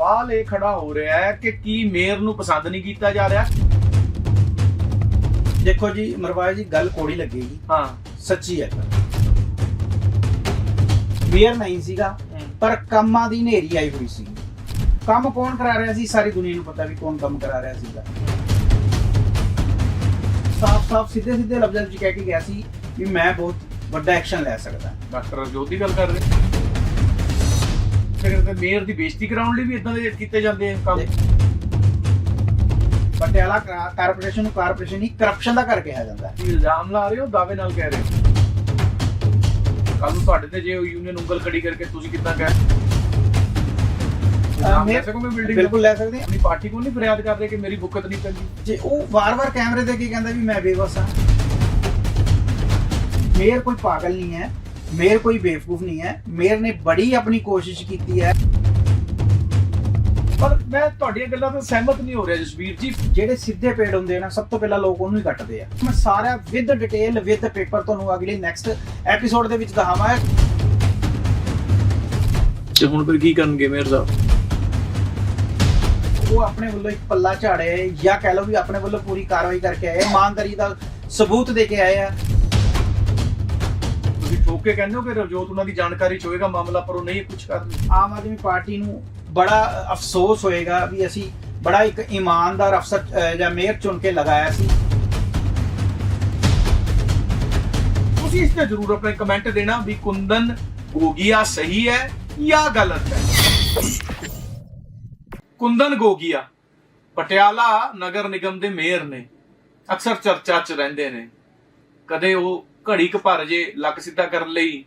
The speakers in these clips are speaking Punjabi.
ਸਵਾਲ ਇਹ ਖੜਾ ਹੋ ਰਿਹਾ ਹੈ ਕਿ ਕੀ ਮੇਅਰ ਨੂੰ ਪਸੰਦ ਨਹੀਂ ਕੀਤਾ ਜਾ ਰਿਹਾ? ਦੇਖੋ ਜੀ ਮਰਵਾਜ ਜੀ ਗੱਲ ਕੋੜੀ ਲੱਗੇਗੀ ਹਾਂ। ਸੱਚੀ ਹੈ ਮੇਅਰ ਨਹੀਂ ਸੀਗਾ ਪਰ ਕੰਮਾਂ ਦੀ ਨੇਰੀ ਆਈ ਹੋਈ ਸੀ। ਕੰਮ ਕੌਣ ਕਰਾ ਰਿਹਾ ਸੀ? ਸਾਰੀ ਦੁਨੀਆ ਨੂੰ ਪਤਾ ਵੀ ਕੌਣ ਕੰਮ ਕਰਾ ਰਿਹਾ ਸੀਗਾ। ਸਾਫ਼-ਸਾਫ਼ ਸਿੱਧੇ-ਸਿੱਧੇ ਲਫ਼ਜ਼ਾਂ ਵਿੱਚ ਕਹਿ ਕੇ ਗਿਆ ਸੀ ਵੀ ਮੈਂ ਬਹੁਤ ਵੱਡਾ ਐਕਸ਼ਨ ਲੈ ਸਕਦਾ। ਡਾਕਟਰ ਜੋਤ ਦੀ ਗੱਲ ਕਰ ਰਹੇ। ਫਿਰ ਤੇ ਮੇਅਰ ਦੀ ਬੇਇੱਜ਼ਤੀ ਕਰਾਉਣ ਲਈ ਵੀ ਇਦਾਂ ਦੇ ਕੀਤੇ ਜਾਂਦੇ ਆ ਕੰਮ। ਪਟਿਆਲਾ ਕਾ- ਕਾਰਪੋਰੇਸ਼ਨ ਨੂੰ ਕਾਰਪੋਰੇਸ਼ਨ ਹੀ ਕਰਪਸ਼ਨ ਦਾ ਕਰ ਕਿਹਾ ਜਾਂਦਾ। ਹੈ ਇਲਜ਼ਾਮ ਲਾ ਰਹੇ ਹੋ ਦਾਅਵੇ ਨਾਲ ਕਹਿ ਰਹੇ ਹੋ? ਕੱਲ ਨੂੰ ਤੁਹਾਡੇ ਤੇ ਜੇ ਯੂਨੀਅਨ ਉਂਗਲ ਖੜੀ ਕਰਕੇ ਤੁਸੀਂ ਕਿੱਦਾਂ ਕਹਿ ਮੈਂ- ਸਕੋਗੇ ਬਿਲਡਿੰਗ ਬਿਲਕੁਲ ਲੈ ਸਕਦੇ ਹਾਂ। ਆਪਣੀ ਪਾਰਟੀ ਕੋਲ ਨਹੀਂ ਫਰਿਆਦ ਕਰ ਰਹੇ ਕਿ ਮੇਰੀ ਬੁੱਕਤ ਨਹੀਂ ਚੱਲਦੀ ਜੇ ਉਹ ਵਾਰ-ਵਾਰ ਕੈਮਰੇ ਤੇ ਕੀ ਕਹਿੰਦਾ ਵੀ ਮੈਂ ਬੇਵਸ ਹਾਂ? ਮੇਰ ਕੋਈ ਪਾਗਲ ਨਹੀਂ ਹੈ। ਮੇਰ ਕੋਈ ਬੇਵਕੂਫ ਨਹੀਂ ਹੈ ਮੇਰ ਨੇ ਬੜੀ ਆਪਣੀ ਕੋਸ਼ਿਸ਼ ਕੀਤੀ ਹੈ ਪਰ ਮੈਂ ਤੁਹਾਡੀਆਂ ਗੱਲਾਂ ਤੋਂ ਸਹਿਮਤ ਨਹੀਂ ਹੋ ਰਿਹਾ ਜਸਵੀਰ ਜੀ ਜਿਹੜੇ ਸਿੱਧੇ ਪੇੜ ਹੁੰਦੇ ਨਾ ਸਭ ਤੋਂ ਪਹਿਲਾਂ ਲੋਕ ਉਹਨੂੰ ਹੀ ਕੱਟਦੇ ਆ ਮੈਂ ਸਾਰਾ ਵਿਦ ਡਿਟੇਲ ਵਿਦ ਪੇਪਰ ਤੁਹਾਨੂੰ ਅਗਲੇ ਨੈਕਸਟ ਐਪੀਸੋਡ ਦੇ ਵਿੱਚ ਦਿਖਾਵਾਂ ਤੇ ਹੁਣ ਫਿਰ ਕੀ ਕਰਨਗੇ ਮੇਅਰ ਸਾਹਿਬ? ਉਹ ਆਪਣੇ ਵੱਲੋਂ ਇੱਕ ਪੱਲਾ ਝਾੜੇ ਜਾਂ ਕਹਿ ਲਓ ਵੀ ਆਪਣੇ ਵੱਲੋਂ ਪੂਰੀ ਕਾਰਵਾਈ ਕਰਕੇ ਆਏ ਇਮਾਨਦਾਰੀ ਦਾ ਸਬੂਤ ਦੇ ਕੇ ਆਏ ਆ। ਤੁਸੀਂ ਠੋਕ ਕੇ ਕਹਿੰਦੇ ਹੋ ਕਿ ਰਵਜੋਤ ਉਹਨਾਂ ਦੀ ਜਾਣਕਾਰੀ ਚ ਹੋਏਗਾ ਮਾਮਲਾ ਪਰ ਉਹ ਨਹੀਂ ਕੁਝ ਕਰ ਰਹੀ। ਆਮ ਆਦਮੀ ਪਾਰਟੀ ਨੂੰ ਬੜਾ ਅਫਸੋਸ ਹੋਏਗਾ ਵੀ ਅਸੀਂ ਬੜਾ ਇੱਕ ਇਮਾਨਦਾਰ ਅਫਸਰ ਜਾਂ ਮੇਅਰ ਚੁਣ ਕੇ ਲਗਾਇਆ ਸੀ। ਤੁਸੀਂ ਇਸ ਤੇ ਜ਼ਰੂਰ ਆਪਣਾ ਕਮੈਂਟ ਦੇਣਾ ਵੀ ਕੁੰਦਨ ਗੋਗੀਆ ਸਹੀ ਹੈ ਜਾਂ ਗਲਤ ਹੈ। ਕੁੰਦਨ ਗੋਗੀਆ ਪਟਿਆਲਾ ਨਗਰ ਨਿਗਮ ਦੇ ਮੇਅਰ ਨੇ। ਅਕਸਰ ਚਰਚਾ 'ਚ ਰਹਿੰਦੇ ਨੇ। ਕਦੇ ਉਹ ਘੜੀ ਕੁ ਭਰ ਜੇ ਲੱਕ ਸਿੱਧਾ ਕਰਨ ਲਈ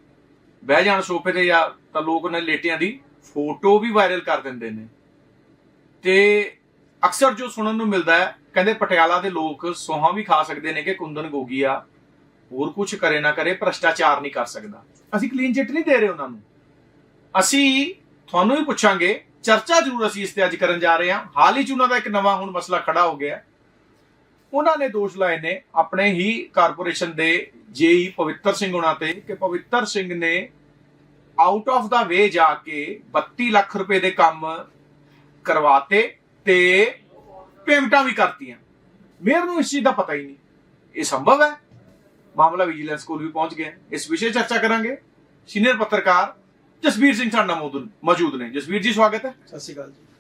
ਬਹਿ ਜਾਣ ਸੋਫੇ ਤੇ ਜਾਂ ਤਾਂ ਲੋਕ ਉਹਨਾਂ ਲੇਟਿਆਂ ਦੀ ਫੋਟੋ ਵੀ ਵਾਇਰਲ ਕਰ ਦਿੰਦੇ ਨੇ। ਤੇ ਅਕਸਰ ਜੋ ਸੁਣਨ ਨੂੰ ਮਿਲਦਾ ਹੈ, ਕਹਿੰਦੇ ਪਟਿਆਲਾ ਦੇ ਲੋਕ ਸੋਹਾਂ ਵੀ ਖਾ ਸਕਦੇ ਨੇ ਕਿ ਕੁੰਦਨ ਗੋਗੀਆ ਹੋਰ ਕੁਝ ਕਰੇ ਨਾ ਕਰੇ, ਭ੍ਰਸ਼ਟਾਚਾਰ ਨਹੀਂ ਕਰ ਸਕਦਾ। ਅਸੀਂ ਕਲੀਨ ਚਿੱਟ ਨਹੀਂ ਦੇ ਰਹੇ ਉਹਨਾਂ ਨੂੰ। ਅਸੀਂ ਤੁਹਾਨੂੰ ਵੀ ਪੁੱਛਾਂਗੇ, ਚਰਚਾ ਜ਼ਰੂਰ ਅਸੀਂ ਇਸ ਤੇ ਅੱਜ ਕਰਨ ਜਾ ਰਹੇ ਹਾਂ। ਹਾਲ ਹੀ ਚ ਉਹਨਾਂ ਦਾ ਇੱਕ ਨਵਾਂ ਹੁਣ ਮਸਲਾ ਖੜਾ ਹੋ ਗਿਆ। ਉਹਨਾਂ ਨੇ ਦੋਸ਼ ਲਾਏ ਨੇ ਆਪਣੇ ਹੀ ਕਾਰਪੋਰੇਸ਼ਨ ਦੇ ਜੇਈ ਪਵਿੱਤਰ ਸਿੰਘ ਉਹਨਾਂ ਤੇ ਕਿ ਪਵਿੱਤਰ ਸਿੰਘ ਨੇ ਆਊਟ ਆਫ ਦਾ ਵੇ ਜਾ ਕੇ 32 ਲੱਖ ਰੁਪਏ ਦੇ ਕੰਮ ਕਰਵਾਤੇ ਤੇ ਪੇਮੈਂਟਾਂ ਵੀ ਕਰਤੀਆਂ। ਮੇਰ ਨੂੰ ਇਸ ਚੀਜ਼ ਦਾ ਪਤਾ ਹੀ ਨਹੀਂ। ਇਹ ਸੰਭਵ ਹੈ? ਮਾਮਲਾ ਵਿਜੀਲੈਂਸ ਕੋਲ ਵੀ ਪਹੁੰਚ ਗਿਆ। ਇਸ ਵਿਸ਼ੇ ਚਰਚਾ ਕਰਾਂਗੇ। ਸੀਨੀਅਰ ਪੱਤਰਕਾਰ ਜਸਵੀਰ ਸਿੰਘ ਸਾਡਾ ਮੌਜੂਦ ਮੌਜੂਦ ਨੇ। ਜਸਵੀਰ ਜੀ, ਸਵਾਗਤ ਹੈ। ਸਤਿ ਸ਼੍ਰੀ ਅਕਾਲ ਜੀ।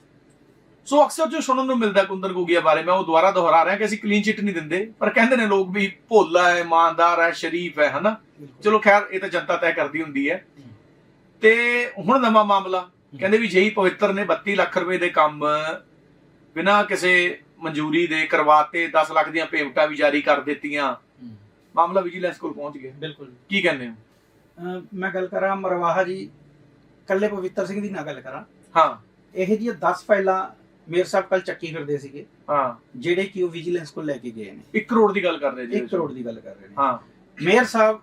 ਸੋ ਅਕਸਰ ਜੋ ਸੁਣਨ ਨੂੰ ਮਿਲਦਾ ਕੁੰਦਨ ਗੋਗੀਆ ਬਾਰੇ ਮੈਂ ਉਹ ਦੁਬਾਰਾ ਦੁਹਰਾ ਰਿਹਾ ਕਿ ਅਸੀਂ ਕਲੀਨ ਚਿੱਟ ਨਹੀਂ ਦਿੰਦੇ ਪਰ ਕਹਿੰਦੇ ਨੇ ਲੋਕ ਵੀ ਭੋਲਾ ਹੈ ਇਮਾਨਦਾਰ ਹੈ ਸ਼ਰੀਫ ਹੈ ਹਨਾ? ਚਲੋ ਖੈਰ ਇਹ ਤਾਂ ਜਨਤਾ ਤੈਅ ਕਰਦੀ ਹੁੰਦੀ ਹੈ। ਤੇ ਹੁਣ ਨਵਾਂ ਮਾਮਲਾ ਕਹਿੰਦੇ ਵੀ ਜੇਈ ਪਵਿੱਤਰ ਨੇ 32 ਲੱਖ ਰੁਪਏ ਦੇ ਕੰਮ ਬਿਨਾਂ ਕਿਸੇ ਮਨਜ਼ੂਰੀ ਦੇ ਕਰਵਾਤੇ 10 ਲੱਖ ਦੀਆਂ ਪੇਮੈਂਟਾਂ ਵੀ ਜਾਰੀ ਕਰ ਦਿੱਤੀਆਂ। ਮਾਮਲਾ ਵਿਜੀਲੈਂਸ ਕੋਲ ਪਹੁੰਚ ਗਿਆ। ਬਿਲਕੁਲ। ਕੀ ਕਹਿੰਦੇ ਹੋ? ਮੈਂ ਗੱਲ ਕਰਾਂ ਮਰਵਾਹਾ ਜੀ ਕੱਲੇ ਪਵਿੱਤਰ ਸਿੰਘ ਦੀ ਨਾ ਗੱਲ ਕਰਾਂ। ਹਾਂ। ਇਹ ਜੀ 10 ਫਾਈਲਾਂ ਮੇਰ ਸਾਹਿਬ ਕੱਲ ਚੱਕੀ ਫਿਰਦੇ ਸੀਗੇ। ਹਾਂ। ਜਿਹੜੇ ਕਿ ਉਹ ਵਿਜੀਲੈਂਸ ਕੋਲ ਲੈ ਕੇ ਗਏ ਨੇ। 1 ਕਰੋੜ ਦੀ ਗੱਲ ਕਰ ਰਹੇ ਜੀ 1 ਕਰੋੜ ਦੀ ਗੱਲ ਕਰ ਰਹੇ ਨੇ। ਹਾਂ। ਮੇਅਰ ਸਾਹਿਬ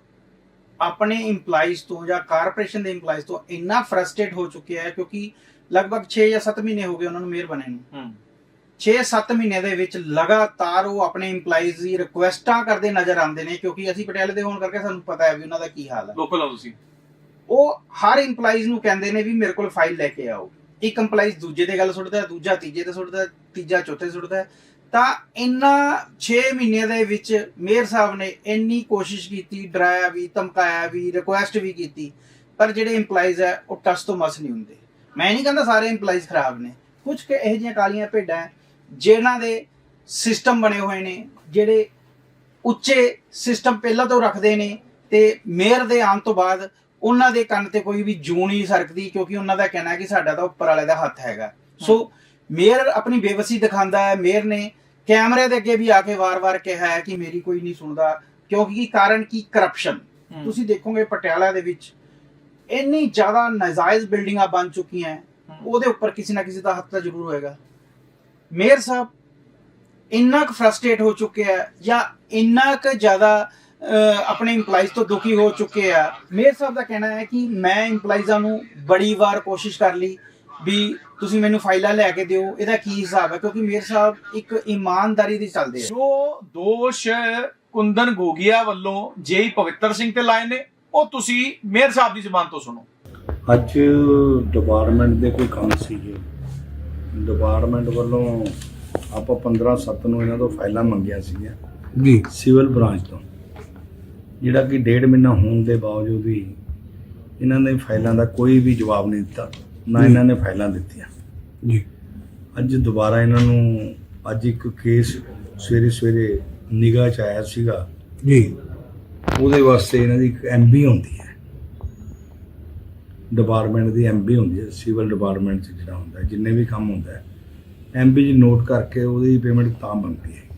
ਆਪਣੇ EMPLOYEES ਤੋਂ ਜਾਂ ਕਾਰਪੋਰੇਸ਼ਨ ਦੇ EMPLOYEES ਤੋਂ ਇੰਨਾ ਫਰਸਟ੍ਰੇਟ ਹੋ ਚੁੱਕੇ ਆ ਕਿਉਂਕਿ ਲਗਭਗ 6 ਜਾਂ 7 ਮਹੀਨੇ ਹੋ ਗਏ ਉਹਨਾਂ ਨੂੰ ਮੇਅਰ ਬਣੇ ਨੂੰ। ਹੂੰ। 6-7 ਮਹੀਨੇ ਦੇ ਵਿੱਚ ਲਗਾਤਾਰ ਉਹ ਆਪਣੇ EMPLOYEES ਦੀ ਰਿਕੁਐਸਟਾਂ ਕਰਦੇ ਨਜ਼ਰ ਆਉਂਦੇ ਨੇ ਕਿਉਂਕਿ ਅਸੀਂ ਪਟਿਆਲੇ ਦੇ ਹੋਣ ਕਰਕੇ ਸਾਨੂੰ ਪਤਾ ਹੈ ਵੀ ਉਹਨਾਂ ਦਾ ਕੀ ਹਾਲ ਹੈ। ਲੋਕਲ ਹੋ ਤੁਸੀਂ। ਉਹ ਹਰ EMPLOYEES ਨੂੰ ਕਹਿੰਦੇ ਨੇ ਵੀ ਮੇਰੇ ਕੋਲ ਫਾਈਲ ਲੈ ਕੇ ਆਓ। ਇੱਕ EMPLOYEES ਦੂਜੇ ਤੇ ਗੱਲ ਸੁੱਟਦਾ ਦੂਜਾ ਤੀਜੇ ਤੇ ਸੁੱਟਦਾ ਤੀਜਾ ਚੌਥੇ 'ਤੇ ਸੁੱਟਦਾ। ਤਾਂ ਇੰਨਾ 6 ਮਹੀਨਿਆਂ ਦੇ ਵਿੱਚ ਮੇਅਰ ਸਾਹਿਬ ਨੇ ਇੰਨੀ ਕੋਸ਼ਿਸ਼ ਕੀਤੀ ਡਰਾਇਆ ਵੀ ਧਮਕਾਇਆ ਵੀ ਰਿਕੁਐਸਟ ਵੀ ਕੀਤੀ ਪਰ ਜਿਹੜੇ EMPLOYEES ਹੈ ਉਹ ਟਸ ਤੋਂ ਮਸ ਨਹੀਂ ਹੁੰਦੇ। ਮੈਂ ਨਹੀਂ ਕਹਿੰਦਾ ਸਾਰੇ EMPLOYEES ਖਰਾਬ ਨੇ। ਕੁਝ ਕਿ ਇਹੋ ਜਿਹੀਆਂ ਕਾਲੀਆਂ ਭੇਡਾਂ ਹੈ, ਜਿਨ੍ਹਾਂ ਦੇ ਸਿਸਟਮ ਬਣੇ ਹੋਏ ਨੇ ਜਿਹੜੇ ਉੱਚੇ ਸਿਸਟਮ ਪਹਿਲਾਂ ਤੋਂ ਰੱਖਦੇ ਨੇ ਤੇ ਮੇਅਰ ਦੇ ਆਉਣ ਤੋਂ ਬਾਅਦ ਉਹਨਾਂ ਦੇ ਕੰਨ ਤੇ ਕੋਈ ਵੀ ਜੂੰ ਨਹੀਂ ਸਰਕਦੀ ਕਿਉਂਕਿ ਉਹਨਾਂ ਦਾ ਕਹਿਣਾ ਹੈ ਕਿ ਸਾਡਾ ਤਾਂ ਉੱਪਰ ਵਾਲੇ ਦਾ ਹੱਥ ਹੈਗਾ। ਸੋ ਮੇਅਰ ਆਪਣੀ ਬੇਵਸੀ ਦਿਖਾਉਂਦਾ ਹੈ ਮੇਅਰ ਨੇ ਕੈਮਰੇ ਦੇ ਅੱਗੇ ਵੀ ਆ ਕੇ ਵਾਰ-ਵਾਰ ਕਿਹਾ ਹੈ ਕਿ ਮੇਰੀ ਕੋਈ ਨਹੀਂ ਸੁਣਦਾ ਕਿਉਂਕਿ ਕੀ ਕਾਰਨ ਕੀ? ਕਰਪਸ਼ਨ ਤੁਸੀਂ ਦੇਖੋਗੇ ਪਟਿਆਲਾ ਦੇ ਵਿੱਚ ਇੰਨੀ ਜ਼ਿਆਦਾ ਨਾਜਾਇਜ਼ ਬਿਲਡਿੰਗਾਂ ਬਣ ਚੁੱਕੀਆਂ ਉਹਦੇ ਉੱਪਰ ਕਿਸੇ ਨਾ ਕਿਸੇ ਦਾ ਹੱਥ ਤਾਂ ਜ਼ਰੂਰ ਹੋਏਗਾ। ਮੇਅਰ ਸਾਹਿਬ ਇੰਨਾ ਕੁ ਫਰਸਟ੍ਰੇਟ ਹੋ ਚੁੱਕੇ ਆ ਜਾਂ ਇੰਨਾ ਕੁ ਜ਼ਿਆਦਾ ਆਪਣੇ EMPLOYEES ਤੋਂ ਦੁਖੀ ਹੋ ਚੁੱਕੇ ਆ। ਮੇਅਰ ਸਾਹਿਬ ਦਾ ਕਹਿਣਾ ਹੈ ਕਿ ਮੈਂ EMPLOYEESਾਂ ਨੂੰ ਬੜੀ ਵਾਰ ਕੋਸ਼ਿਸ਼ ਕਰ ਲਈ ਵੀ ਤੁਸੀਂ ਮੈਨੂੰ ਫਾਈਲਾਂ ਲੈ ਕੇ ਦਿਓ। ਇਹਦਾ ਕੀ ਹਿਸਾਬ ਹੈ? ਕਿਉਂਕਿ ਮੇਅਰ ਸਾਹਿਬ ਇੱਕ ਇਮਾਨਦਾਰੀ ਦੀ ਚੱਲਦੇ ਆ। ਜੋ ਦੋਸ਼ ਕੁੰਦਨ ਗੋਗੀਆ ਵੱਲੋਂ ਜੇਈ ਪਵਿੱਤਰ ਸਿੰਘ ਤੇ ਲਾਏ ਨੇ ਉਹ ਤੁਸੀਂ ਮੇਅਰ ਸਾਹਿਬ ਦੀ ਜ਼ੁਬਾਨ ਤੋਂ ਸੁਣੋ। ਅੱਜ ਡਿਪਾਰਟਮੈਂਟ ਦੇ ਕੋਈ ਕੰਮ ਸੀਗੇ ਡਿਪਾਰਟਮੈਂਟ ਵੱਲੋਂ ਆਪਾਂ 15 7 ਨੂੰ ਇਹਨਾਂ ਤੋਂ ਫਾਈਲਾਂ ਮੰਗੀਆਂ ਸੀਗੀਆਂ। ਜੀ। ਸਿਵਲ ਬ੍ਰਾਂਚ ਤੋਂ। ਜਿਹੜਾ ਕਿ ਡੇਢ ਮਹੀਨਾ ਹੋਣ ਦੇ ਬਾਵਜੂਦ ਵੀ ਇਹਨਾਂ ਨੇ ਫਾਈਲਾਂ ਦਾ ਕੋਈ ਵੀ ਜਵਾਬ ਨਹੀਂ ਦਿੱਤਾ ਨਾ ਇਹਨਾਂ ਨੇ ਫਾਈਲਾਂ ਦਿੱਤੀਆਂ। ਜੀ। ਅੱਜ ਦੁਬਾਰਾ ਇਹਨਾਂ ਨੂੰ ਅੱਜ ਇੱਕ ਕੇਸ ਸਵੇਰੇ ਸਵੇਰੇ ਨਿਗਾਹ ਚ ਆਇਆ ਸੀਗਾ। ਜੀ। ਉਹਦੇ ਵਾਸਤੇ ਇਹਨਾਂ ਦੀ ਇੱਕ ਐਮਬੀ ਹੁੰਦੀ ਹੈ। ਡਿਪਾਰਟਮੈਂਟ ਦੀ ਐਮਬੀ ਹੁੰਦੀ ਹੈ ਸਿਵਲ ਡਿਪਾਰਟਮੈਂਟ ਚ ਜਿਹੜਾ ਹੁੰਦਾ ਜਿੰਨੇ ਵੀ ਕੰਮ ਹੁੰਦਾ ਹੈ। ਐਮਬੀ ਜੀ ਨੋਟ ਕਰਕੇ ਉਹਦੀ ਪੇਮੈਂਟ ਤਾਂ ਬਣਦੀ ਹੈ।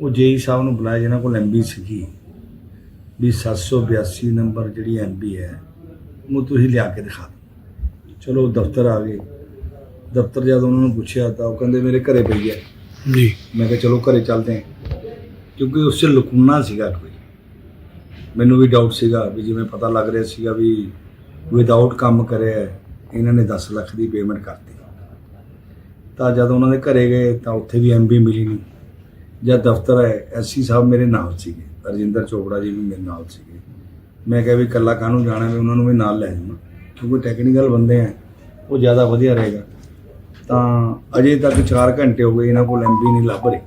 ਉਹ ਜੇਈ ਸਾਹਿਬ ਨੂੰ ਬੁਲਾਇਆ ਜਿਹਨਾਂ ਕੋਲ ਐਮਬੀ ਸੀਗੀ। ਵੀ 782 ਨੰਬਰ ਜਿਹੜੀ ਐਮਬੀ ਹੈ ਉਹ ਤੁਸੀਂ ਲਿਆ ਕੇ ਦਿਖਾ ਦਿਓ। ਚਲੋ ਦਫ਼ਤਰ ਆ ਗਏ। ਦਫ਼ਤਰ ਜਦ ਉਹਨਾਂ ਨੂੰ ਪੁੱਛਿਆ ਤਾਂ ਉਹ ਕਹਿੰਦੇ ਮੇਰੇ ਘਰੇ ਪਈ ਹੈ। ਜੀ। ਮੈਂ ਕਿਹਾ ਚਲੋ ਘਰੇ ਚੱਲਦੇ ਹਾਂ। ਕਿਉਂਕਿ ਉਸ 'ਚ ਲੁਕੂਨਾ ਸੀਗਾ ਕੋਈ। ਮੈਨੂੰ ਵੀ ਡਾਊਟ ਸੀਗਾ ਵੀ ਜਿਵੇਂ ਪਤਾ ਲੱਗ ਰਿਹਾ ਸੀਗਾ ਵੀ ਵਿਦਆਊਟ ਕੰਮ ਕਰਿਆ ਇਹਨਾਂ ਨੇ 10 ਲੱਖ ਦੀ ਪੇਮੈਂਟ ਕਰਤੀ। ਤਾਂ ਜਦ ਉਹਨਾਂ ਦੇ ਘਰੇ ਗਏ ਤਾਂ ਉੱਥੇ ਵੀ ਐਮਬੀ ਮਿਲੀ ਨਹੀਂ ਜਦ ਦਫ਼ਤਰ ਹੈ ਐਸਸੀ ਸਾਹਿਬ ਮੇਰੇ ਨਾਲ ਸੀਗੇ ਰਜਿੰਦਰ ਚੋਪੜਾ ਜੀ ਵੀ ਮੇਰੇ ਨਾਲ ਸੀਗੇ। ਮੈਂ ਕਿਹਾ ਵੀ ਇਕੱਲਾ ਕਾਹਨੂੰ ਜਾਣਾ, ਵੀ ਉਹਨਾਂ ਨੂੰ ਵੀ ਨਾਲ ਲੈ ਜਾਵਾਂ, ਕਿਉਂਕਿ ਟੈਕਨੀਕਲ ਬੰਦੇ ਆ, ਉਹ ਜ਼ਿਆਦਾ ਵਧੀਆ ਰਹੇਗਾ। ਤਾਂ ਅਜੇ ਤੱਕ 4 ਘੰਟੇ ਹੋ ਗਏ ਇਹਨਾਂ ਕੋਲ ਐਮਪੀ ਨਹੀਂ ਲੱਭ ਰਹੀ।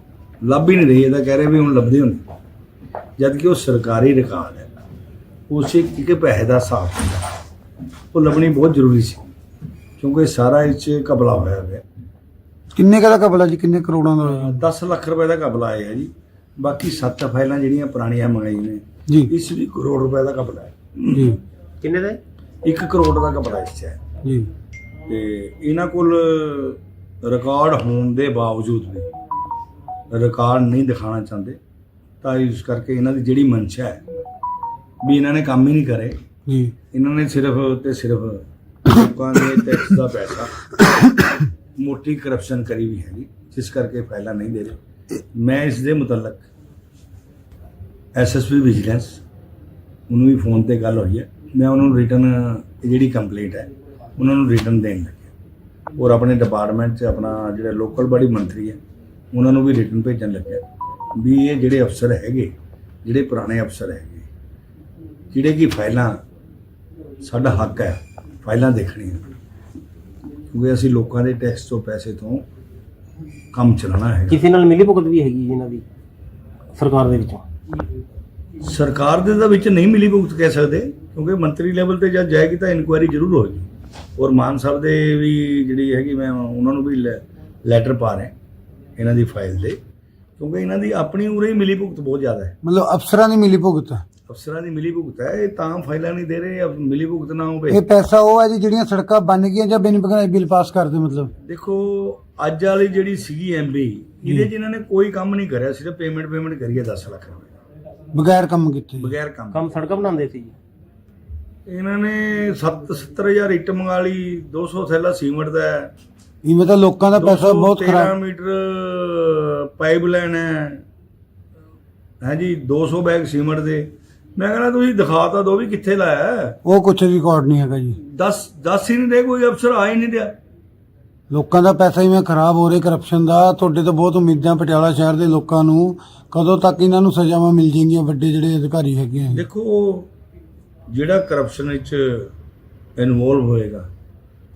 ਲੱਭ ਹੀ ਨਹੀਂ ਰਹੀ ਇਹਦਾ ਕਹਿ ਰਹੇ ਵੀ ਹੁਣ ਲੱਭਦੇ ਹੁੰਦੇ। ਜਦ ਕਿ ਉਹ ਸਰਕਾਰੀ ਰਿਕਾਰਡ ਹੈ, ਉਸੇ ਕਿ ਪੈਸੇ ਦਾ ਹਿਸਾਬ ਹੁੰਦਾ। ਉਹ ਲੱਭਣੀ ਬਹੁਤ ਜ਼ਰੂਰੀ ਸੀ, ਕਿਉਂਕਿ ਸਾਰਾ ਇਹ 'ਚ ਕਬਲਾ ਹੋਇਆ ਹੈ ਕਿੰਨੇ ਕਾ ਦਾ ਕਬਲਾ ਜੀ? ਕਿੰਨੇ ਕਰੋੜਾਂ ਦਾ? ਹੋਇਆ? 10 ਲੱਖ ਰੁਪਏ ਦਾ ਕਬਲਾ ਆਇਆ ਜੀ। ਬਾਕੀ 7 ਫਾਈਲਾਂ ਜਿਹੜੀਆਂ ਪੁਰਾਣੀਆਂ ਮੰਗਾਈ ਨੇ ਜੀ। ਇਸ ਵੀ ਕਰੋੜ ਰੁਪਏ ਦਾ ਕਬਲਾ ਹੈ। ਜੀ। ਕਿੰਨੇ ਦਾ 1 ਕਰੋੜ ਦਾ ਕਬਲਾ ਇਸ 'ਚ ਹੈ। ਜੀ। ਤੇ ਇਹਨਾਂ ਕੋਲ ਰਿਕਾਰਡ ਹੋਣ ਦੇ ਬਾਵਜੂਦ ਵੀ ਰਿਕਾਰਡ ਨਹੀਂ ਦਿਖਾਣਾ ਚਾਹੁੰਦੇ ਤਾਂ ਇਸ ਕਰਕੇ ਇਹਨਾਂ ਦੀ ਜਿਹੜੀ ਮਨਸ਼ਾ ਹੈ ਵੀ ਇਹਨਾਂ ਨੇ ਕੰਮ ਹੀ ਨਹੀਂ ਕਰੇ। ਜੀ। ਇਹਨਾਂ ਨੇ ਸਿਰਫ ਤੇ ਸਿਰਫ ਲੋਕਾਂ ਦੇ ਟੈਕਸ ਦਾ ਪੈਸਾ ਮੋਟੀ ਕਰਪਸ਼ਨ ਕਰੀ ਵੀ ਹੈਗੀ, ਜਿਸ ਕਰਕੇ ਫਾਈਲਾਂ ਨਹੀਂ ਦੇ ਰਹੇ। ਮੈਂ ਇਸ ਦੇ ਮੁਤਲਕ ਐਸਐਸਪੀ ਵਿਜੀਲੈਂਸ, ਉਹਨੂੰ ਵੀ ਫੋਨ ਤੇ ਗੱਲ ਹੋਈ ਹੈ। ਮੈਂ ਉਹਨਾਂ ਨੂੰ ਰਿਟਰਨ ਜਿਹੜੀ ਕੰਪਲੇਂਟ ਹੈ, ਉਹਨਾਂ ਨੂੰ ਰਿਟਰਨ ਦੇਣ ਲੱਗਿਆ। ਔਰ ਆਪਣੇ ਡਿਪਾਰਟਮੈਂਟ 'ਚ ਆਪਣਾ ਜਿਹੜਾ ਲੋਕਲ ਬੜੀ ਮੰਤਰੀ ਹੈ, ਉਹਨਾਂ ਨੂੰ ਵੀ ਰਿਟਰਨ ਭੇਜਣ ਲੱਗਿਆ ਵੀ ਇਹ ਜਿਹੜੇ ਅਫਸਰ ਹੈਗੇ, ਜਿਹੜੇ ਪੁਰਾਣੇ ਅਫਸਰ ਹੈਗੇ, ਜਿਹੜੇ ਕਿ ਫਾਈਲਾਂ, ਸਾਡਾ ਹੱਕ ਹੈ, ਫਾਈਲਾਂ ਦੇਖਣੀਆਂ। ਕਿਉਂਕਿ ਅਸੀਂ ਲੋਕਾਂ ਦੇ ਟੈਕਸ ਤੋਂ ਪੈਸੇ ਤੋਂ ਕੰਮ ਚਲਾਉਣਾ ਹੈ ਕਿਸੇ ਨਾਲ ਮਿਲੀ ਭੁਗਤ ਵੀ ਹੈਗੀ ਇਹਨਾਂ ਦੀ ਸਰਕਾਰ ਦੇ ਵਿੱਚੋਂ। ਸਰਕਾਰ ਦੇ ਤਾਂ ਵਿੱਚ ਨਹੀਂ ਮਿਲੀ ਭੁਗਤ ਕਹਿ ਸਕਦੇ ਕਿਉਂਕਿ ਮੰਤਰੀ ਲੈਵਲ ਤੇ ਜਦ ਜਾਏਗੀ ਤਾਂ ਇਨਕੁਆਇਰੀ ਜ਼ਰੂਰ ਹੋਏਗੀ। ਔਰ ਮਾਨ ਸਾਹਿਬ ਦੇ ਵੀ ਜਿਹੜੀ ਹੈਗੀ ਮੈਂ ਉਹਨਾਂ ਨੂੰ ਵੀ ਲੈਟਰ ਪਾ ਰਿਹਾ ਇਹਨਾਂ ਦੀ ਫਾਈਲ ਦੇ ਕਿਉਂਕਿ ਇਹਨਾਂ ਦੀ ਆਪਣੀ ਉਰੇ ਹੀ ਮਿਲੀ ਭੁਗਤ ਬਹੁਤ ਜ਼ਿਆਦਾ ਹੈ। ਮਤਲਬ ਅਫਸਰਾਂ ਦੀ ਮਿਲੀ ਭੁਗਤ ਅਫਸਰਾਂ ਦੀ ਮਿਲੀ ਭੁਗਤ ਹੈ ਇਹ ਤਾਂ ਫਾਈਲਾਂ ਨਹੀਂ ਦੇ ਰਹੇ ਮਿਲੀ ਭੁਗਤ ਨਾ ਹੋਵੇ? ਇਹ ਪੈਸਾ ਉਹ ਹੈ ਜੀ ਜਿਹੜੀਆਂ ਸੜਕਾਂ ਬਣ ਗਈਆਂ ਜਾਂ ਬਿਨ ਬਗਾਏ ਬਿੱਲ ਪਾਸ ਕਰਦੇ ਮਤਲਬ? ਦੇਖੋ ਅੱਜ ਵਾਲੀ ਜਿਹੜੀ ਸੀਗੀ ਐਮਬੀ ਇਹਦੇ 'ਚ ਇਹਨਾਂ ਨੇ ਕੋਈ ਕੰਮ ਨਹੀਂ ਕਰਿਆ ਸਿਰਫ ਪੇਮੈਂਟ ਪੇਮੈਂਟ ਕਰੀ ਹੈ 10 ਲੱਖ ਰੁਪਏ। ਬਗੈਰ ਕੰਮ ਕੀਤੇ। ਬਗੈਰ ਕੰਮ। ਕੰਮ ਸੜਕਾਂ ਬਣਾਉਂਦੇ ਸੀ ਇਹਨਾਂ ਨੇ 7 70000 ਇੱਟ ਮੰਗਾ ਲਈ 200 ਥੈਲਾ ਸੀਮੈਂਟ ਦਾ ਹੈ। ਇਵੇਂ ਤਾਂ ਲੋਕਾਂ ਦਾ ਪੈਸਾ ਬਹੁਤ 213 ਖਰਾਬ ਮੀਟਰ ਪਾਈਪਲਾਈਨ ਹੈ। ਹਾਂਜੀ 200 ਬੈਗ ਸੀਮੈਂਟ ਦੇ। ਮੈਂ ਕਹਿੰਦਾ ਤੁਸੀਂ ਦਿਖਾ ਤਾਂ ਦੋ ਵੀ ਕਿੱਥੇ ਲਾਇਆ ਹੈ। ਉਹ ਕੁਝ ਰਿਕਾਰਡ ਨਹੀਂ ਹੈਗਾ ਜੀ। 10 10 ਹੀ ਨਹੀਂ ਦੇ ਕੋਈ ਅਫਸਰ ਆ ਹੀ ਨਹੀਂ ਰਿਹਾ ਲੋਕਾਂ ਦਾ ਪੈਸਾ ਇਵੇਂ ਖਰਾਬ ਹੋ ਰਿਹਾ ਕਰਪਸ਼ਨ ਦਾ। ਤੁਹਾਡੇ ਤੋਂ ਬਹੁਤ ਉਮੀਦਾਂ ਪਟਿਆਲਾ ਸ਼ਹਿਰ ਦੇ ਲੋਕਾਂ ਨੂੰ। ਕਦੋਂ ਤੱਕ ਇਹਨਾਂ ਨੂੰ ਸਜ਼ਾਵਾਂ ਮਿਲ ਜਾਣਗੀਆਂ ਵੱਡੇ ਜਿਹੜੇ ਅਧਿਕਾਰੀ ਹੈਗੇ ਆ ਦੇਖੋ ਜਿਹੜਾ ਕਰਪਸ਼ਨ ਵਿੱਚ ਇਨਵੋਲਵ ਹੋਏਗਾ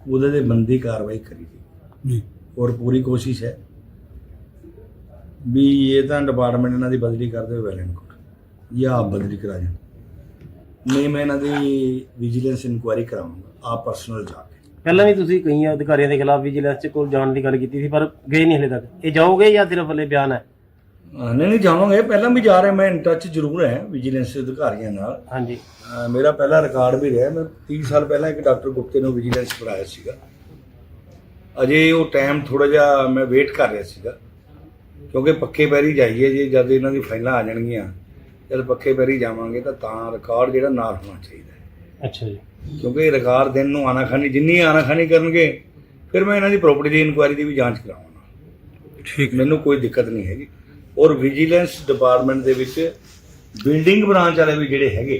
ਉਹਦੇ ਤੇ ਬੰਦੀ ਕਾਰਵਾਈ ਕਰੀਗੀ ਜੀ। ਔਰ ਪੂਰੀ ਕੋਸ਼ਿਸ਼ ਹੈ ਵੀ ਇਹ ਤਾਂ ਡਿਪਾਰਟਮੈਂਟ ਇਹਨਾਂ ਦੀ ਬਦਲੀ ਕਰਦੇ ਹੋਏ ਵੈਲੈਂਟ ਜਾਂ ਆਪ ਬਦਲੀ ਕਰਾ ਜਾਣ। ਨਹੀਂ ਮੈਂ ਇਹਨਾਂ ਦੀ ਵਿਜੀਲੈਂਸ ਇਨਕੁਆਇਰੀ ਕਰਾਉਂਗਾ ਆਪ ਪਰਸਨਲ ਜਾ ਕੇ। ਪਹਿਲਾਂ ਵੀ ਤੁਸੀਂ ਕਈ ਅਧਿਕਾਰੀਆਂ ਦੇ ਖਿਲਾਫ ਵਿਜੀਲੈਂਸ ਚ ਕੋਲ ਜਾਣ ਦੀ ਗੱਲ ਕੀਤੀ ਸੀ ਪਰ ਗਏ ਨਹੀਂ ਹਲੇ ਤੱਕ। ਇਹ ਜਾਓਗੇ ਜਾਂ ਸਿਰਫ ਹਲੇ ਬਿਆਨ ਹੈ? ਅਹ ਨਹੀਂ ਨਹੀਂ ਜਾਵਾਂਗੇ। ਪਹਿਲਾਂ ਵੀ ਜਾ ਰਿਹਾ ਮੈਂ ਇਨ ਟੱਚ ਜ਼ਰੂਰ ਹੈ ਵਿਜੀਲੈਂਸ ਅਧਿਕਾਰੀਆਂ ਨਾਲ। ਹਾਂਜੀ। ਅਹ ਮੇਰਾ ਪਹਿਲਾ ਰਿਕਾਰਡ ਵੀ ਰਿਹਾ ਮੈਂ 30 ਸਾਲ ਪਹਿਲਾਂ ਇੱਕ ਡਾਕਟਰ ਗੁਪਤੇ ਨੂੰ ਵਿਜੀਲੈਂਸ ਪੜਾਇਆ ਸੀਗਾ। ਅਜੇ ਉਹ ਟਾਈਮ ਥੋੜਾ ਜਿਹਾ ਮੈਂ ਵੇਟ ਕਰ ਰਿਹਾ ਸੀਗਾ ਕਿਉਂਕਿ ਪੱਕੇ ਪੈਰੀ ਜਾਈਏ ਜੇ ਜਦ ਇਹਨਾਂ ਦੀ ਫਾਈਲਾਂ ਆ ਜਾਣਗੀਆਂ। ਜਦ ਪੱਕੇ ਪੈਰੀ ਜਾਵਾਂਗੇ ਤਾਂ ਤਾਂ ਰਿਕਾਰਡ ਜਿਹੜਾ ਨਾਲ ਹੋਣਾ ਚਾਹੀਦਾ ਹੈ। ਅੱਛਾ ਜੀ। ਕਿਉਂਕਿ ਇਹ ਰਿਕਾਰਡ ਦਿਨ ਨੂੰ ਆਨਾਖਾਨੀ ਜਿੰਨੀ ਆਨਾਖਾਨੀ ਕਰਨਗੇ ਫਿਰ ਮੈਂ ਇਹਨਾਂ ਦੀ ਪ੍ਰਾਪਰਟੀ ਦੀ ਇਨਕੁਆਇਰੀ ਦੀ ਵੀ ਜਾਂਚ ਕਰਾਵਾਂਗਾ। ਠੀਕ ਮੈਨੂੰ ਕੋਈ ਦਿੱਕਤ ਨਹੀਂ ਹੈਗੀ। ਔਰ ਵਿਜੀਲੈਂਸ ਡਿਪਾਰਟਮੈਂਟ ਦੇ ਵਿੱਚ ਬਿਲਡਿੰਗ ਬ੍ਰਾਂਚ ਵਾਲੇ ਵੀ ਜਿਹੜੇ ਹੈਗੇ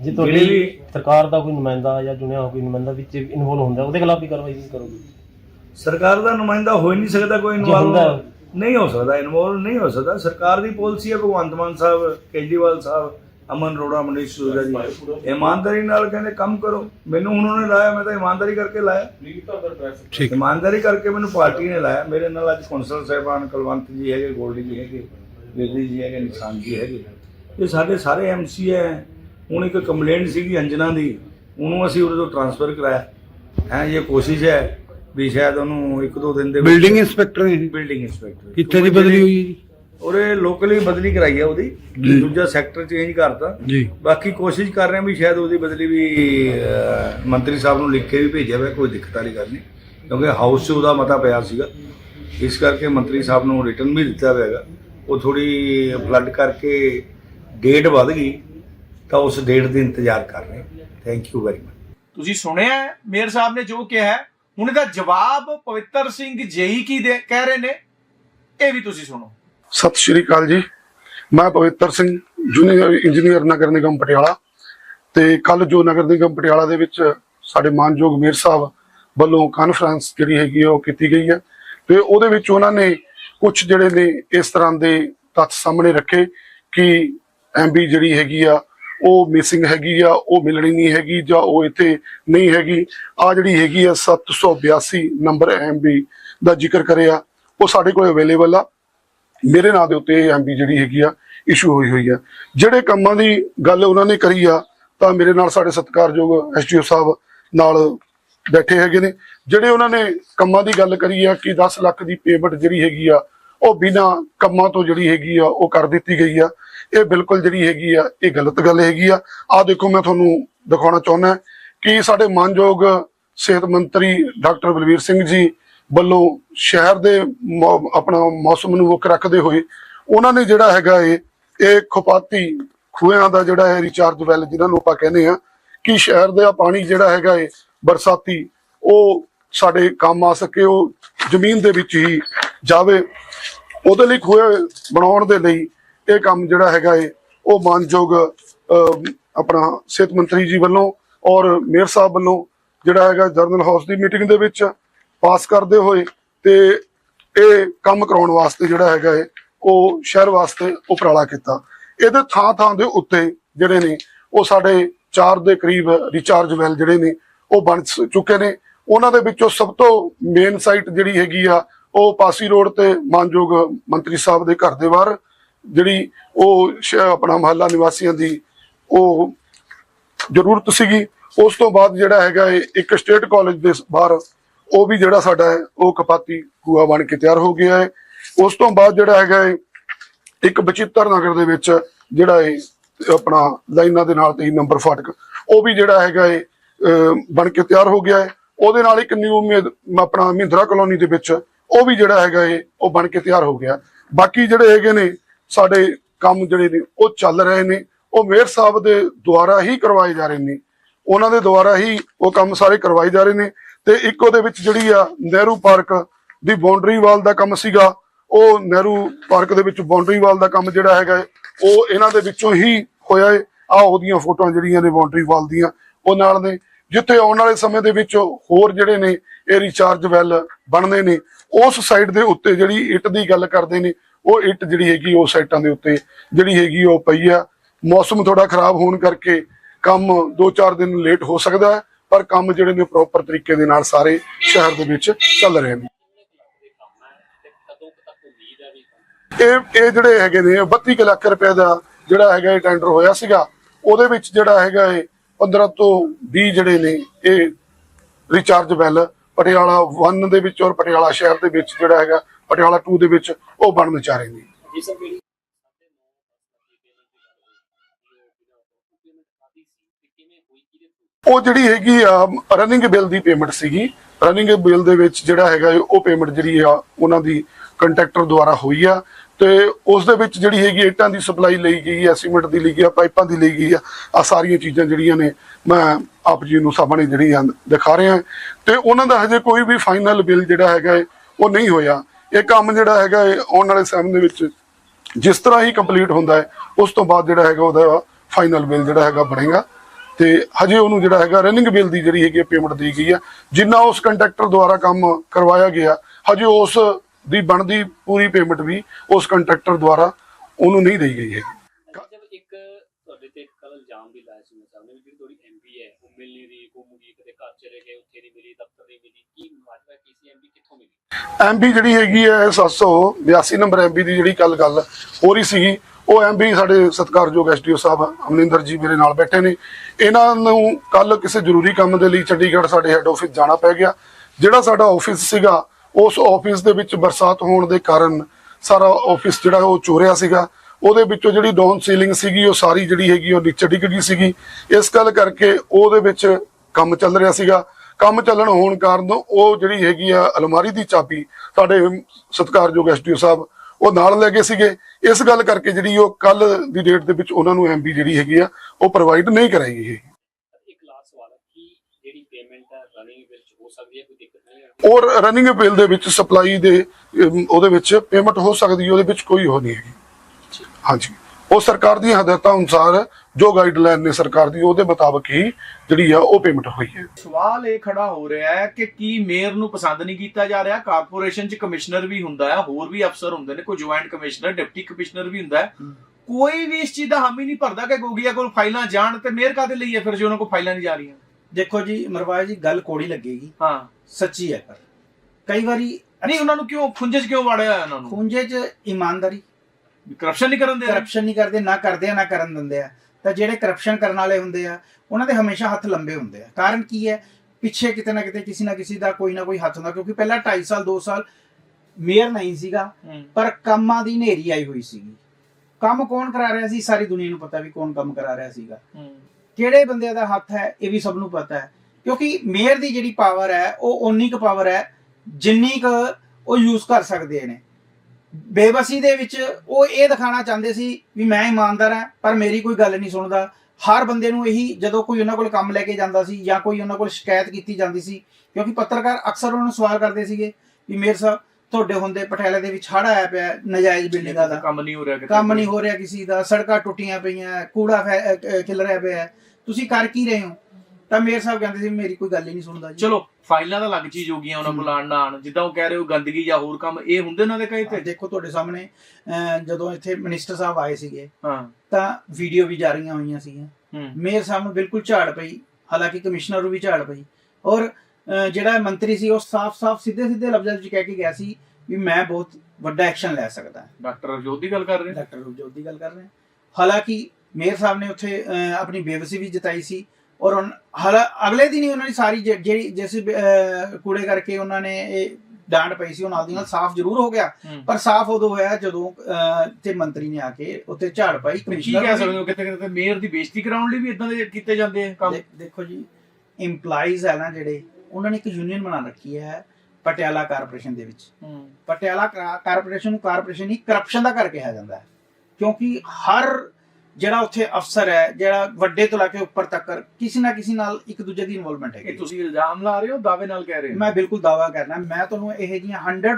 ਜੇ ਜਿਹੜੇ ਤੁਹਾਡੀ ਵੀ- ਸਰਕਾਰ ਦਾ ਕੋਈ ਨੁਮਾਇੰਦਾ ਜਾਂ ਚੁਣਿਆ ਹੋਇਆ ਕੋਈ ਨੁਮਾਇੰਦਾ ਵਿੱਚ ਇਨਵੋਲ ਹੁੰਦਾ ਉਹਦੇ ਖਿਲਾਫ ਵੀ ਕਾਰਵਾਈ ਕਰੋਗੇ? ਸਰਕਾਰ ਦਾ ਨੁਮਾਇੰਦਾ ਹੋ ਹੀ ਨਹੀਂ ਸਕਦਾ ਕੋਈ ਹੁੰਦਾ- ਨਹੀਂ ਹੋ ਸਕਦਾ ਇਨਵੋਲਵ ਨਹੀਂ ਹੋ ਸਕਦਾ। ਸਰਕਾਰ ਦੀ ਪਾਲਿਸੀ ਹੈ ਭਗਵੰਤ ਮਾਨ ਸਾਹਿਬ ਕੇਜਰੀਵਾਲ ਸਾਹਿਬ ਅਮਨ ਅਰੋੜਾ ਮਨੀਸ਼ ਸੂਜਾ ਜੀ। ਇਮਾਨਦਾਰੀ ਨਾਲ ਕਹਿੰਦੇ ਕੰਮ ਕਰੋ। ਮੈਨੂੰ ਹੁਣ ਉਹਨੇ ਲਾਇਆ ਮੈਂ ਤਾਂ ਇਮਾਨਦਾਰੀ ਕਰਕੇ ਲਾਇਆ। ਠੀਕ। ਇਮਾਨਦਾਰੀ ਕਰਕੇ ਮੈਨੂੰ ਪਾਰਟੀ ਨੇ ਲਾਇਆ। ਮੇਰੇ ਨਾਲ ਅੱਜ ਕੌਂਸਲ ਸਾਹਿਬਾਨ ਕੁਲਵੰਤ ਜੀ ਹੈਗੇ ਗੋਲਡੀ ਜੀ ਹੈਗੇ ਬੇਦੀ ਜੀ ਹੈਗੇ ਨਿਸ਼ਾਨ ਜੀ ਹੈਗੇ। ਇਹ ਸਾਡੇ ਸਾਰੇ ਐਮਸੀ ਹੈ। ਹੁਣ ਇੱਕ ਕੰਪਲੇਂਟ ਸੀਗੀ ਅੰਜਨਾ ਦੀ। ਉਹਨੂੰ ਅਸੀਂ ਉਹਦੇ ਤੋਂ ਟ੍ਰਾਂਸਫਰ ਕਰਾਇਆ। ਹੈ ਇਹ ਕੋਸ਼ਿਸ਼ ਹੈ। ਵੀ ਸ਼ਾਇਦ ਉਹਨੂੰ ਇੱਕ ਦੋ ਦਿਨ ਦੇ ਵਿੱਚ- ਬਿਲਡਿੰਗ ਇੰਸਪੈਕਟਰ ਹੈ ਜੀ। ਬਿਲਡਿੰਗ ਇੰਸਪੈਕਟਰ ਕਿੱਥੇ ਦੀ ਬਦਲੀ ਹੋਈ ਹੈ ਜੀ? ਉਹਰੇ ਲੋਕਲੀ ਬਦਲੀ ਕਰਾਈ ਹੈ ਉਹਦੀ। ਜੀ। ਦੂਜਾ ਸੈਕਟਰ ਚੇਂਜ ਕਰਤਾ। ਜੀ। ਬਾਕੀ ਕੋਸ਼ਿਸ਼ ਕਰ ਰਹੇ ਹਾਂ ਵੀ ਸ਼ਾਇਦ ਉਹਦੀ ਬਦਲੀ ਵੀ ਅਹ, ਮੰਤਰੀ ਸਾਹਿਬ ਨੂੰ ਲਿਖ ਕੇ ਵੀ ਭੇਜਿਆ ਹੋਇਆ ਕੋਈ ਦਿੱਕਤ ਵਾਲੀ ਗੱਲ ਨਹੀਂ। ਕਿਉਂਕਿ ਹਾਊਸ 'ਚ ਉਹਦਾ ਮਤਾ ਪਿਆ ਸੀਗਾ। ਇਸ ਕਰਕੇ ਮੰਤਰੀ ਸਾਹਿਬ ਨੂੰ ਰਿਟਰਨ ਵੀ ਦਿੱਤਾ ਹੋਇਆ ਹੈਗਾ। ਉਹ ਥੋੜੀ ਫਲੱਡ ਕਰਕੇ ਡੇਟ ਵੱਧ ਗਈ ਤਾਂ ਉਸ ਡੇਟ ਦੇ ਇੰਤਜ਼ਾਰ ਕਰ ਰਹੇ ਥੈਂਕ ਯੂ ਵੈਰੀ ਮਚ ਤੁਸੀਂ ਸੁਣਿਆ ਹੈ, ਮੇਅਰ ਸਾਹਿਬ ਨੇ ਜੋ ਕਿਹਾ ਹੈ, ਹੁਣ ਇਹਦਾ ਜਵਾਬ ਪਵਿੱਤਰ ਸਿੰਘ ਜੇਈ ਕੀ ਦੇ ਕਹਿ ਰਹੇ ਨੇ? ਇਹ ਵੀ ਤੁਸੀਂ ਸੁਣੋ। ਸਤਿ ਸ਼੍ਰੀ ਅਕਾਲ ਜੀ। ਮੈਂ ਪਵਿੱਤਰ ਸਿੰਘ ਜੂਨੀਅਰ ਇੰਜੀਨੀਅਰ ਨਗਰ ਨਿਗਮ ਪਟਿਆਲਾ ਤੇ ਕੱਲ ਜੋ ਨਗਰ ਨਿਗਮ ਪਟਿਆਲਾ ਦੇ ਵਿੱਚ ਸਾਡੇ ਮਾਨਯੋਗ ਮੇਅਰ ਸਾਹਿਬ ਵੱਲੋਂ ਕਾਨਫਰੰਸ ਜਿਹੜੀ ਹੈਗੀ ਆ ਉਹ ਕੀਤੀ ਗਈ ਹੈ ਤੇ ਉਹਦੇ ਵਿੱਚ ਉਹਨਾਂ ਨੇ ਕੁਝ ਜਿਹੜੇ ਨੇ ਇਸ ਤਰ੍ਹਾਂ ਦੇ ਤੱਥ ਸਾਹਮਣੇ ਰੱਖੇ ਕਿ ਐਮਬੀ ਜਿਹੜੀ ਹੈਗੀ ਆ ਉਹ ਮਿਸਿੰਗ ਹੈਗੀ ਆ, ਉਹ ਮਿਲਣੀ ਨਹੀਂ ਹੈਗੀ ਜਾਂ ਉਹ ਇੱਥੇ ਨਹੀਂ ਹੈਗੀ। ਆ ਜਿਹੜੀ ਹੈਗੀ ਆ 782 ਨੰਬਰ ਐਮਬੀ ਦਾ ਜ਼ਿਕਰ ਕਰਿਆ, ਉਹ ਸਾਡੇ ਕੋਲ ਅਵੇਲੇਬਲ ਆ। ਮੇਰੇ ਨਾਂ ਦੇ ਉੱਤੇ ਇਹ ਐਮਬੀ ਜਿਹੜੀ ਹੈਗੀ ਆ ਇਸ਼ੂ ਹੋਈ ਹੋਈ ਆ। ਜਿਹੜੇ ਕੰਮਾਂ ਦੀ ਗੱਲ ਉਹਨਾਂ ਨੇ ਕਰੀ ਆ, ਤਾਂ ਮੇਰੇ ਨਾਲ ਸਾਡੇ ਸਤਿਕਾਰਯੋਗ ਐਸਡੀਓ ਸਾਹਿਬ ਨਾਲ ਬੈਠੇ ਹੈਗੇ ਨੇ। ਜਿਹੜੇ ਉਹਨਾਂ ਨੇ ਕੰਮਾਂ ਦੀ ਗੱਲ ਕਰੀ ਆ ਕਿ 10 ਲੱਖ ਦੀ ਪੇਮੈਂਟ ਜਿਹੜੀ ਹੈਗੀ ਆ ਉਹ ਬਿਨਾ ਕੰਮਾਂ ਤੋਂ ਜਿਹੜੀ ਹੈਗੀ ਆ, ਉਹ ਕਰ ਦਿੱਤੀ ਗਈ ਆ। ਇਹ ਬਿਲਕੁਲ ਜਿਹੜੀ ਹੈਗੀ ਆ, ਇਹ ਗਲਤ ਗੱਲ ਹੈਗੀ ਆ। ਆ ਦੇਖੋ, ਮੈਂ ਤੁਹਾਨੂੰ ਦਿਖਾਉਣਾ ਚਾਹੁੰਦਾ ਕਿ ਸਾਡੇ ਮਾਨਯੋਗ ਸਿਹਤ ਮੰਤਰੀ ਡਾਕਟਰ ਬਲਵੀਰ ਸਿੰਘ ਜੀ ਵੱਲੋਂ ਸ਼ਹਿਰ ਦੇ ਆਪਣਾ ਮੌਸਮ ਨੂੰ ਮੁੱਖ ਰੱਖਦੇ ਹੋਏ ਉਹਨਾਂ ਨੇ ਜਿਹੜਾ ਹੈਗਾ ਇਹ ਇਹ ਖੁਪਾਤੀ ਖੂਹਾਂ ਦਾ ਜਿਹੜਾ ਹੈ ਰਿਚਾਰਜ ਵੈਲ ਜਿਹਨਾਂ ਨੂੰ ਆਪਾਂ ਕਹਿੰਦੇ ਆ ਕਿ ਸ਼ਹਿਰ ਦਾ ਪਾਣੀ ਜਿਹੜਾ ਹੈਗਾ ਇਹ ਬਰਸਾਤੀ, ਉਹ ਸਾਡੇ ਕੰਮ ਆ ਸਕੇ, ਉਹ ਜ਼ਮੀਨ ਦੇ ਵਿੱਚ ਹੀ ਜਾਵੇ। ਉਹਦੇ ਲਈ ਖੂਹ ਬਣਾਉਣ ਦੇ ਲਈ ਇਹ ਕੰਮ ਜਿਹੜਾ ਹੈਗਾ ਏ, ਉਹ ਮਾਨਯੋਗ ਆਪਣਾ ਸਿਹਤ ਮੰਤਰੀ ਜੀ ਵੱਲੋਂ ਔਰ ਮੇਅਰ ਸਾਹਿਬ ਵੱਲੋਂ ਜਿਹੜਾ ਹੈਗਾ ਜਰਨਲ ਹਾਊਸ ਦੀ ਮੀਟਿੰਗ ਦੇ ਵਿੱਚ ਪਾਸ ਕਰਦੇ ਹੋਏ ਤੇ ਇਹ ਕੰਮ ਕਰਾਉਣ ਵਾਸਤੇ ਜਿਹੜਾ ਹੈਗਾ ਏ, ਉਹ ਸ਼ਹਿਰ ਵਾਸਤੇ ਉਪਰਾਲਾ ਕੀਤਾ। ਇਹਦੇ ਥਾਂ ਥਾਂ ਦੇ ਉੱਤੇ ਜਿਹੜੇ ਨੇ, ਉਹ ਸਾਡੇ 4 ਦੇ ਕਰੀਬ ਰਿਚਾਰਜ ਵੈਲ ਜਿਹੜੇ ਨੇ, ਉਹ ਬਣ ਚੁੱਕੇ ਨੇ। ਉਹਨਾਂ ਦੇ ਵਿੱਚੋਂ ਸਭ ਤੋਂ ਮੇਨ ਸਾਈਟ ਜਿਹੜੀ ਹੈਗੀ ਆ ਉਹ ਪਾਸੀ ਰੋਡ ਤੇ ਮਾਨਯੋਗ ਮੰਤਰੀ ਸਾਹਿਬ ਦੇ ਘਰ ਦੇ ਬਾਹਰ ਜਿਹੜੀ ਉਹ ਆਪਣਾ ਮਹੱਲਾ ਨਿਵਾਸੀਆਂ ਦੀ ਉਹ ਜ਼ਰੂਰਤ ਸੀਗੀ ਉਸ ਤੋਂ ਬਾਅਦ ਜਿਹੜਾ ਹੈਗਾ ਇਹ ਇੱਕ ਸਟੇਟ ਕਾਲਜ ਦੇ ਬਾਹਰ ਉਹ ਵੀ ਜਿਹੜਾ ਸਾਡਾ ਹੈ ਉਹ ਕਪਾਤੀ ਕੂਆ ਬਣ ਕੇ ਤਿਆਰ ਹੋ ਗਿਆ ਹੈ। ਉਸ ਤੋਂ ਬਾਅਦ ਜਿਹੜਾ ਹੈਗਾ ਇਹ ਇੱਕ ਬਚਿੱਤਰ ਨਗਰ ਦੇ ਵਿੱਚ ਜਿਹੜਾ ਹੈ ਆਪਣਾ ਲਾਈਨਾਂ ਦੇ ਨਾਲ ਤੇਈ ਨੰਬਰ ਫਾਟਕ ਉਹ ਵੀ ਜਿਹੜਾ ਹੈਗਾ ਇਹ ਅਹ, ਬਣ ਕੇ ਤਿਆਰ ਹੋ ਗਿਆ ਹੈ। ਉਹਦੇ ਨਾਲ ਇੱਕ ਨਿਊ ਆਪਣਾ ਮਹਿੰਦਰਾ ਕਲੋਨੀ ਦੇ ਵਿੱਚ ਉਹ ਵੀ ਜਿਹੜਾ ਹੈਗਾ ਇਹ ਉਹ ਬਣ ਕੇ ਤਿਆਰ ਹੋ ਗਿਆ। ਬਾਕੀ ਜਿਹੜੇ ਹੈਗੇ ਨੇ ਸਾਡੇ ਕੰਮ ਜਿਹੜੇ ਨੇ ਉਹ ਚੱਲ ਰਹੇ ਨੇ। ਉਹ ਮੇਅਰ ਸਾਹਿਬ ਦੇ ਦੁਆਰਾ ਹੀ ਕਰਵਾਏ ਜਾ ਰਹੇ ਨੇ। ਉਹਨਾਂ ਦੇ ਦੁਆਰਾ ਹੀ ਉਹ ਕੰਮ ਸਾਰੇ ਕਰਵਾਏ ਜਾ ਰਹੇ ਨੇ। ਤੇ ਇੱਕ ਉਹਦੇ ਵਿੱਚ ਜਿਹੜੀ ਆ ਨਹਿਰੂ ਪਾਰਕ ਦੀ ਬਾਉਂਡਰੀ ਵਾਲ ਦਾ ਕੰਮ ਸੀਗਾ ਉਹ ਨਹਿਰੂ ਪਾਰਕ ਦੇ ਵਿੱਚ ਬਾਉਂਡਰੀ ਵਾਲ ਦਾ ਕੰਮ ਜਿਹੜਾ ਹੈਗਾ ਹੈ, ਉਹ ਇਹਨਾਂ ਦੇ ਵਿੱਚੋਂ ਹੀ ਹੋਇਆ ਹੈ ਆ ਉਹਦੀਆਂ ਫੋਟੋਆਂ ਜਿਹੜੀਆਂ ਨੇ ਬਾਉਂਡਰੀ ਵਾਲ ਦੀਆਂ ਉਹ ਨਾਲ ਨੇ। ਜਿੱਥੇ ਆਉਣ ਵਾਲੇ ਸਮੇਂ ਦੇ ਵਿੱਚ ਹੋਰ ਜਿਹੜੇ ਨੇ ਇਹ ਰਿਚਾਰਜ ਵੈਲ ਬਣਨੇ ਨੇ। ਉਸ ਸਾਈਡ ਦੇ ਉੱਤੇ ਜਿਹੜੀ ਇੱਟ ਦੀ ਗੱਲ ਕਰਦੇ ਨੇ, ਉਹ ਇੱਟ ਜਿਹੜੀ ਹੈਗੀ ਉਹ ਸਾਈਟਾਂ ਦੇ ਉੱਤੇ ਜਿਹੜੀ ਹੈਗੀ ਉਹ ਪਈ ਆ। ਮੌਸਮ ਥੋੜਾ ਖਰਾਬ ਹੋਣ ਕਰਕੇ ਕੰਮ 2-4 ਦਿਨ ਲੇਟ ਹੋ ਸਕਦਾ ਹੈ, ਪਰ ਕੰਮ ਜਿਹੜੇ ਨੇ ਪ੍ਰੋਪਰ ਤਰੀਕੇ ਦੇ ਨਾਲ ਸਾਰੇ ਸ਼ਹਿਰ ਦੇ ਵਿੱਚ ਚੱਲ ਰਹੇ ਨੇ। ਇਹ ਇਹ ਜਿਹੜੇ ਹੈਗੇ ਨੇ 32 ਕੁ ਲੱਖ ਰੁਪਏ ਦਾ ਜਿਹੜਾ ਹੈਗਾ ਇਹ ਟੈਂਡਰ ਹੋਇਆ ਸੀਗਾ, ਉਹਦੇ ਵਿੱਚ ਜਿਹੜਾ ਹੈਗਾ ਇਹ 15 ਤੋਂ 20 ਜਿਹੜੇ ਨੇ, ਇਹ ਰਿਚਾਰਜ ਬਿੱਲ ਪਟਿਆਲਾ 1 ਦੇ ਵਿੱਚ ਔਰ ਪਟਿਆਲਾ ਸ਼ਹਿਰ ਦੇ ਵਿੱਚ ਜਿਹੜਾ ਹੈਗਾ ਪਟਿਆਲਾ 2 ਦੇ ਵਿੱਚ ਉਹ ਬਣਨ ਚਾਹ ਰਹੇ ਨੇ। ਉਹ ਜਿਹੜੀ ਹੈਗੀ ਆ ਰਨਿੰਗ ਬਿੱਲ ਦੀ ਪੇਮੈਂਟ ਸੀਗੀ। ਰਨਿੰਗ ਬਿੱਲ ਦੇ ਵਿੱਚ ਜਿਹੜਾ ਹੈਗਾ ਉਹ ਪੇਮੈਂਟ ਜਿਹੜੀ ਆ ਉਹਨਾਂ ਦੀ ਕੰਟਰੈਕਟਰ ਦੁਆਰਾ ਹੋਈ ਆ। ਤੇ ਉਸ ਦੇ ਵਿੱਚ ਜਿਹੜੀ ਹੈਗੀ ਇੱਟਾਂ ਦੀ ਸਪਲਾਈ ਲਈ ਗਈ ਆ ਸੀਮੈਂਟ ਦੀ ਲਈ ਗਈ ਆ ਪਾਈਪਾਂ ਦੀ ਲਈ ਗਈ ਆ ਆ ਸਾਰੀਆਂ ਚੀਜ਼ਾਂ ਜਿਹੜੀਆਂ ਨੇ ਮੈਂ ਆਪ ਜੀ ਨੂੰ ਸਾਹਮਣੇ ਜਿਹੜੀਆਂ ਦਿਖਾ ਰਿਹਾ ਤੇ ਉਹਨਾਂ ਦਾ ਹਜੇ ਕੋਈ ਵੀ ਫਾਈਨਲ ਬਿੱਲ ਜਿਹੜਾ ਹੈਗਾ ਹੈ, ਉਹ ਨਹੀਂ ਹੋਇਆ। ਇਹ ਕੰਮ ਜਿਹੜਾ ਹੈਗਾ ਹੈ, ਆਉਣ ਵਾਲੇ ਸਮੇਂ ਦੇ ਵਿੱਚ ਜਿਸ ਤਰ੍ਹਾਂ ਹੀ ਕੰਪਲੀਟ ਹੁੰਦਾ ਹੈ ਉਸ ਤੋਂ ਬਾਅਦ ਜਿਹੜਾ ਹੈਗਾ ਉਹਦਾ ਫਾਈਨਲ ਬਿੱਲ ਜਿਹੜਾ ਹੈਗਾ ਬਣੇਗਾ। ਤੇ ਹਜੇ ਉਹਨੂੰ ਜਿਹੜਾ ਹੈਗਾ ਰਨਿੰਗ ਬਿੱਲ ਦੀ ਜਿਹੜੀ ਹੈਗੀ ਪੇਮੈਂਟ ਦੀ ਗਈ ਆ। ਜਿੰਨਾ ਉਸ ਕੰਟਰੈਕਟਰ ਦੁਆਰਾ ਕੰਮ ਕਰਵਾਇਆ ਗਿਆ ਹਜੇ ਉਸ ਦੀ ਬਣਦੀ ਪੂਰੀ ਪੇਮੈਂਟ ਵੀ ਉਸ ਕੰਟਰੈਕਟਰ ਦੁਆਰਾ ਉਹਨੂੰ ਨਹੀਂ ਦੇਈ ਗਈ ਹੈ ਜਬ ਇੱਕ ਤੁਹਾਡੇ ਤੇ ਇਲਜ਼ਾਮ ਵੀ ਲਾਇਆ ਸੀ ਮੈਂ ਸਾਹਮਣੇ ਵੀ ਜਿਹੜੀ ਤੁਹਾਡੀ ਐਮਪੀ ਹੈ ਉਹ ਮਿਲਣੀ ਦੀ ਗੁੰਮ ਕਿਤੇ ਘਰ ਚਲੇ ਗਏ, ਉੱਥੇ ਨਹੀਂ ਮਿਲੀ ਦਫ਼ਤਰ ਨਹੀਂ ਮਿਲੀ ਕੀ ਮਾਜਰਾ ਕੀ ਕਿੱਥੋਂ ਮਿਲੀ? ਐਮਬੀ ਜਿਹੜੀ ਹੈਗੀ ਹੈ 782 ਨੰਬਰ ਐਮਬੀ ਦੀ ਜਿਹੜੀ ਕੱਲ ਗੱਲ ਹੋ ਰਹੀ ਸੀਗੀ, ਉਹ ਐਮਬੀ ਸਾਡੇ ਸਤਿਕਾਰਯੋਗ ਐਸਡੀਓ ਸਾਹਿਬ ਅਮਰਿੰਦਰ ਜੀ ਮੇਰੇ ਨਾਲ ਬੈਠੇ ਨੇ। ਇਹਨਾਂ ਨੂੰ ਕੱਲ ਕਿਸੇ ਜ਼ਰੂਰੀ ਕੰਮ ਦੇ ਲਈ ਚੰਡੀਗੜ੍ਹ ਸਾਡੇ ਹੈੱਡ ਆਫਿਸ ਜਾਣਾ ਪੈ ਗਿਆ। ਜਿਹੜਾ ਸਾਡਾ ਆਫਿਸ ਸੀਗਾ, ਉਸ ਆਫਿਸ ਦੇ ਵਿੱਚ ਬਰਸਾਤ ਹੋਣ ਦੇ ਕਾਰਨ ਸਾਰਾ ਆਫਿਸ ਜਿਹੜਾ ਉਹ ਚੋਰਿਆ ਸੀਗਾ। ਉਹਦੇ ਵਿੱਚੋਂ ਜਿਹੜੀ ਡਾਊਨ ਸੀਲਿੰਗ ਸੀਗੀ ਉਹ ਸਾਰੀ ਜਿਹੜੀ ਹੈਗੀ ਉਹ ਨੀਚੇ ਡਿੱਗ ਗਈ ਸੀਗੀ। ਇਸ ਗੱਲ ਕਰਕੇ ਉਹਦੇ ਵਿੱਚ ਕੰਮ ਚੱਲ ਰਿਹਾ ਸੀਗਾ। ਕੰਮ ਚੱਲਣ ਹੋਣ ਕਾਰਨ ਉਹ ਜਿਹੜੀ ਹੈਗੀ ਆ ਅਲਮਾਰੀ ਦੀ ਚਾਬੀ ਸਾਡੇ ਸਤਿਕਾਰਯੋਗ ਐਸਡੀਓ ਸਾਹਿਬ ਉਹ ਨਾਲ ਲੈ ਗਏ ਸੀਗੇ। ਇਸ ਗੱਲ ਕਰਕੇ ਜਿਹੜੀ ਉਹ ਕੱਲ ਦੀ ਡੇਟ ਦੇ ਵਿੱਚ ਉਹਨਾਂ ਨੂੰ ਐਮਬੀ ਜਿਹੜੀ ਹੈਗੀ ਆ ਉਹ ਪ੍ਰੋਵਾਈਡ ਨਹੀਂ ਕਰਾਈ ਗਈ ਹੈ ਹੈ ਹੋ ਹੈ ਹੈ? ਔਰ ਰਨਿੰਗ ਬਿੱਲ ਦੇ ਵਿੱਚ ਸਪਲਾਈ ਦੇ ਉਹਦੇ ਵਿੱਚ ਪੇਮੈਂਟ ਹੋ ਸਕਦੀ ਹੈ ਉਹਦੇ ਵਿੱਚ ਕੋਈ ਉਹ ਨਹੀਂ ਹੈਗੀ। ਹਾਂਜੀ। ਉਹ ਸਰਕਾਰ ਦੀਆਂ ਹਦਾਇਤਾਂ ਅਨੁਸਾਰ ਜੋ ਗਾਈਡਲਾਈਨ ਨੇ ਸਰਕਾਰ ਦੀ ਉਹਦੇ ਮੁਤਾਬਕ ਹੀ ਜਿਹੜੀ ਆ ਉਹ ਪੇਮੈਂਟ ਹੋਈ ਹੈ। ਸਵਾਲ ਇਹ ਖੜਾ ਹੋ ਰਿਹਾ ਹੈ ਕਿ ਕੀ ਮੇਅਰ ਨੂੰ ਪਸੰਦ ਨਹੀਂ ਕੀਤਾ ਜਾ ਰਿਹਾ? ਕਾਰਪੋਰੇਸ਼ਨ 'ਚ ਕਮਿਸ਼ਨਰ ਵੀ ਹੁੰਦਾ ਹੈ ਹੋਰ ਵੀ ਅਫਸਰ ਹੁੰਦੇ ਨੇ ਕੋਈ ਜੁਆਇੰਟ ਕਮਿਸ਼ਨਰ ਡਿਪਟੀ ਕਮਿਸ਼ਨਰ ਵੀ ਹੁੰਦਾ ਹੈ। ਕੋਈ ਵੀ ਇਸ ਚੀਜ਼ ਦਾ ਹਾਮੀ ਨਹੀਂ ਭਰਦਾ ਕਿ ਗੋਗੀਆ ਕੋਲ ਫਾਈਲਾਂ ਜਾਣ ਤੇ ਮੇਅਰ ਕਾਦੇ ਲਈ ਹੈ? ਫਿਰ ਜੇ ਉਹਨਾਂ ਕੋਲ ਫਾਈਲਾਂ ਨਹੀਂ ਜਾ ਰਹੀਆਂ। ਦੇਖੋ ਜੀ ਮਰਵਾਜ ਜੀ ਗੱਲ ਕੋੜੀ ਲੱਗੇਗੀ। ਹਾਂ। ਸੱਚੀ ਹੈ ਪਰ। ਕਈ ਵਾਰੀ ਨਹੀਂ ਉਹਨਾਂ ਨੂੰ ਕਿਉਂ ਖੁੰਝੇ 'ਚ ਕਿਉਂ ਵਾੜਿਆ ਹੋਇਆ ਉਹਨਾਂ ਨੂੰ? ਖੂੰਜੇ 'ਚ ਇਮਾਨਦਾਰੀ। ਕਰਪਸ਼ਨ ਨਹੀਂ ਕਰਨ ਦੇ ਰਹੇ ਕਰਪਸ਼ਨ ਨਹੀਂ ਕਰਦੇ ਨਾ ਕਰਦੇ ਆ ਨਾ ਕਰਨ ਦਿੰਦੇ ਆ। ਤਾਂ ਜਿਹੜੇ ਕਰਪਸ਼ਨ ਕਰਨ ਵਾਲੇ ਹੁੰਦੇ ਆ ਉਹਨਾਂ ਦੇ ਹਮੇਸ਼ਾ ਹੱਥ ਲੰਬੇ ਹੁੰਦੇ ਆ। ਕਾਰਨ ਕੀ ਹੈ? ਪਿੱਛੇ ਕਿਤੇ ਨਾ ਕਿਤੇ ਕਿਸੇ ਨਾ ਕਿਸੇ ਦਾ ਕੋਈ ਨਾ ਕੋਈ ਹੱਥ ਹੁੰਦਾ ਕਿਉਂਕਿ ਪਹਿਲਾਂ 2.5 ਸਾਲ 2 ਸਾਲ ਮੇਅਰ ਨਹੀਂ ਸੀਗਾ। ਪਰ ਕੰਮਾਂ ਦੀ ਨੇਰੀ ਆਈ ਹੋਈ ਸੀਗੀ। ਕੰਮ ਕੌਣ ਕਰਾ ਰਿਹਾ ਸੀ? ਸਾਰੀ ਦੁਨੀਆ ਨੂੰ ਪਤਾ ਵੀ ਕੌਣ ਕੰਮ ਕਰਾ ਰਿਹਾ ਸੀਗਾ। ਕਿਹੜੇ ਬੰਦੇ ਦਾ ਹੱਥ ਹੈ ਇਹ ਵੀ ਸਭ ਨੂੰ ਪਤਾ ਹੈ। ਕਿਉਂਕਿ ਮੇਅਰ ਦੀ ਜਿਹੜੀ ਪਾਵਰ ਹੈ ਉਹ ਓਨੀ ਕੁ ਪਾਵਰ ਹੈ ਜਿੰਨੀ ਕੁ ਉਹ ਯੂਜ਼ ਕਰ ਸਕਦੇ ਨੇ। ਬੇਬਸੀ ਦੇ ਵਿੱਚ ਉਹ ਇਹ ਦਿਖਾਣਾ ਚਾਹੁੰਦੇ ਸੀ ਵੀ ਮੈਂ ਇਮਾਨਦਾਰ ਹਾਂ ਪਰ ਮੇਰੀ ਕੋਈ ਗੱਲ ਨਹੀਂ ਸੁਣਦਾ। ਹਰ ਬੰਦੇ ਨੂੰ ਇਹੀ ਜਦੋਂ ਕੋਈ ਉਹਨਾਂ ਕੋਲ ਕੰਮ ਲੈ ਕੇ ਜਾਂਦਾ ਸੀ ਜਾਂ ਕੋਈ ਉਹਨਾਂ ਕੋਲ ਸ਼ਿਕਾਇਤ ਕੀਤੀ ਜਾਂਦੀ ਸੀ ਕਿਉਂਕਿ ਪੱਤਰਕਾਰ ਅਕਸਰ ਉਹਨਾਂ ਨੂੰ ਸਵਾਲ ਕਰਦੇ ਸੀਗੇ ਵੀ ਮੇਰ ਸਾਹਿਬ ਤੁਹਾਡੇ ਹੁੰਦੇ ਪਟਿਆਲੇ ਦੇ ਵਿੱਚ ਹੜ ਆਇਆ ਪਿਆ ਨਜਾਇਜ਼ ਬਿਲਡਿੰਗਾਂ ਦਾ ਕੰਮ ਨਹੀਂ ਹੋ ਰਿਹਾ ਕਿਤੇ। ਕੰਮ ਨਹੀਂ ਹੋ ਰਿਹਾ ਕਿਸੇ ਦਾ ਸੜਕਾਂ ਟੁੱਟੀਆਂ ਪਈਆਂ ਕੂੜਾ ਖਿਲ ਰਿਹਾ ਪਿਆ। ਤੁਸੀਂ ਕਰ ਕੀ ਰਹੇ ਹੋ? ਤਾਂ ਮੇਰ ਸਾਹਿਬ ਕਹਿੰਦੇ ਸੀ ਮੇਰੀ ਕੋਈ ਗੱਲ ਹੀ ਨਹੀਂ ਸੁਣਦਾ ਜੀ। ਚਲੋ ਫਾਈਲਾਂ ਤਾਂ ਲੱਗ ਚੀਜ਼ ਹੋ ਗਈਆਂ ਉਹਨਾਂ ਕੋਲ ਆਣ ਨਾ ਆਣ ਜਿੱਦਾਂ ਉਹ ਕਹਿ ਰਹੇ ਹੋ ਗੰਦਗੀ ਜਾਂ ਹੋਰ ਕੰਮ ਇਹ ਹੁੰਦੇ ਉਹਨਾਂ ਦੇ ਕਹੇ ਤੇ ਦੇਖੋ ਤੁਹਾਡੇ ਸਾਹਮਣੇ ਜਦੋਂ ਇੱਥੇ ਮਿਨਿਸਟਰ ਸਾਹਿਬ ਆਏ ਸੀਗੇ ਹਾਂ। ਤਾਂ ਵੀਡੀਓ ਵੀ ਜਾਰੀਆਂ ਹੋਈਆਂ ਸੀਗੀਆਂ। ਹੂੰ। ਮੇਅਰ ਸਾਹਿਬ ਨੂੰ ਬਿਲਕੁਲ ਝਾੜ ਪਈ। ਹਾਲਾਂਕਿ ਕਮਿਸ਼ਨਰ ਨੂੰ ਵੀ ਝਾੜ ਪਈ। ਔਰ ਜਿਹੜਾ ਮੰਤਰੀ ਸੀ ਉਹ ਸਾਫ਼-ਸਾਫ਼ ਸਿੱਧੇ-ਸਿੱਧੇ ਲਫ਼ਜ਼ਾਂ ਵਿੱਚ ਕਹਿ ਕੇ ਗਿਆ ਸੀ ਵੀ ਮੈਂ ਬਹੁਤ ਵੱਡਾ ਐਕਸ਼ਨ ਲੈ ਸਕਦਾ। ਡਾਕਟਰ ਦੀ ਗੱਲ ਕਰ ਰਹੇ? ਡਾਕਟਰ ਰੂਪਜੋਤ ਦੀ ਗੱਲ ਕਰ ਰਹੇ। ਹਾਲਾਂਕਿ ਮੇਅਰ ਸਾਹਿਬ ਨੇ ਉੱਥੇ ਆਪਣੀ ਬੇਵਸੀ ਵੀ ਜਤਾਈ ਸੀ। ਔਰ ਅਗਲੇ ਦਿਨ ਹੀ ਉਹਨਾਂ ਦੀ ਸਾਰੀ ਜਿਹੜੀ ਜਿਸ ਕੂੜੇ ਕਰਕੇ ਉਹਨਾਂ ਨੇ ਇਹ ਡਾਂਟ ਪਈ ਸੀ ਉਹ ਨਾਲ ਦੀ ਨਾਲ ਸਾਫ਼ ਜ਼ਰੂਰ ਹੋ ਗਿਆ। ਹੂੰ। ਪਰ ਸਾਫ਼ ਉਦੋਂ ਹੋਇਆ ਜਦੋਂ ਤੇ ਮੰਤਰੀ ਨੇ ਆ ਕੇ ਉੱਤੇ ਝਾੜ ਪਾਈ ਕੀ ਕਮਿਸ਼ਨਰ ਕਹਿ ਨੂੰ ਸਕਦੇ ਹੋ ਕਿਤੇ ਕਿਤੇ ਮੇਅਰ ਦੀ ਬੇਇੱਜ਼ਤੀ ਕਰਾਉਣ ਲਈ ਵੀ ਇਦਾਂ ਦੇ ਕੀਤੇ ਜਾਂਦੇ ਆ ਕੰਮ? ਦੇਖੋ ਜੀ EMPLOYEES ਹੈ ਨਾ ਜਿਹੜੇ ਉਹਨਾਂ ਨੇ ਇੱਕ ਯੂਨੀਅਨ ਬਣਾ ਰੱਖੀ ਹੈ ਪਟਿਆਲਾ ਕਾਰਪੋਰੇਸ਼ਨ ਦੇ ਵਿੱਚ। ਹੂੰ। ਪਟਿਆਲਾ ਕਾ- ਕਾਰਪੋਰੇਸ਼ਨ ਨੂੰ ਕਾਰਪੋਰੇਸ਼ਨ ਨਹੀਂ ਕਰਪਸ਼ਨ ਦਾ ਕਰ ਕਿਹਾ ਜਾਂਦਾ ਹੈ। ਕਿਉਂਕਿ ਹਰ ਜਿਹੜਾ ਉੱਥੇ ਅਫਸਰ ਹੈ ਜਿਹੜਾ ਵੱਡੇ ਤੋਂ ਲੈ ਕੇ ਉੱਪਰ ਤੱਕ ਕਿਸੇ ਨਾ ਕਿਸੇ ਨਾਲ ਇੱਕ ਦੂਜੇ ਦੀ ਇਨਵੋਲਵਮੈਂਟ ਇਹ ਹੈਗੀ ਤੁਸੀਂ ਇਲਜ਼ਾਮ ਲਾ ਰਹੇ ਹੋ ਦਾਅਵੇ ਨਾਲ ਕਹਿ ਰਹੇ ਹੋ? ਮੈਂ ਬਿਲਕੁਲ ਦਾਵਾ ਕਰਨਾ ਮੈਂ ਤੁਹਾਨੂੰ ਇਹ ਜੀਆਂ 100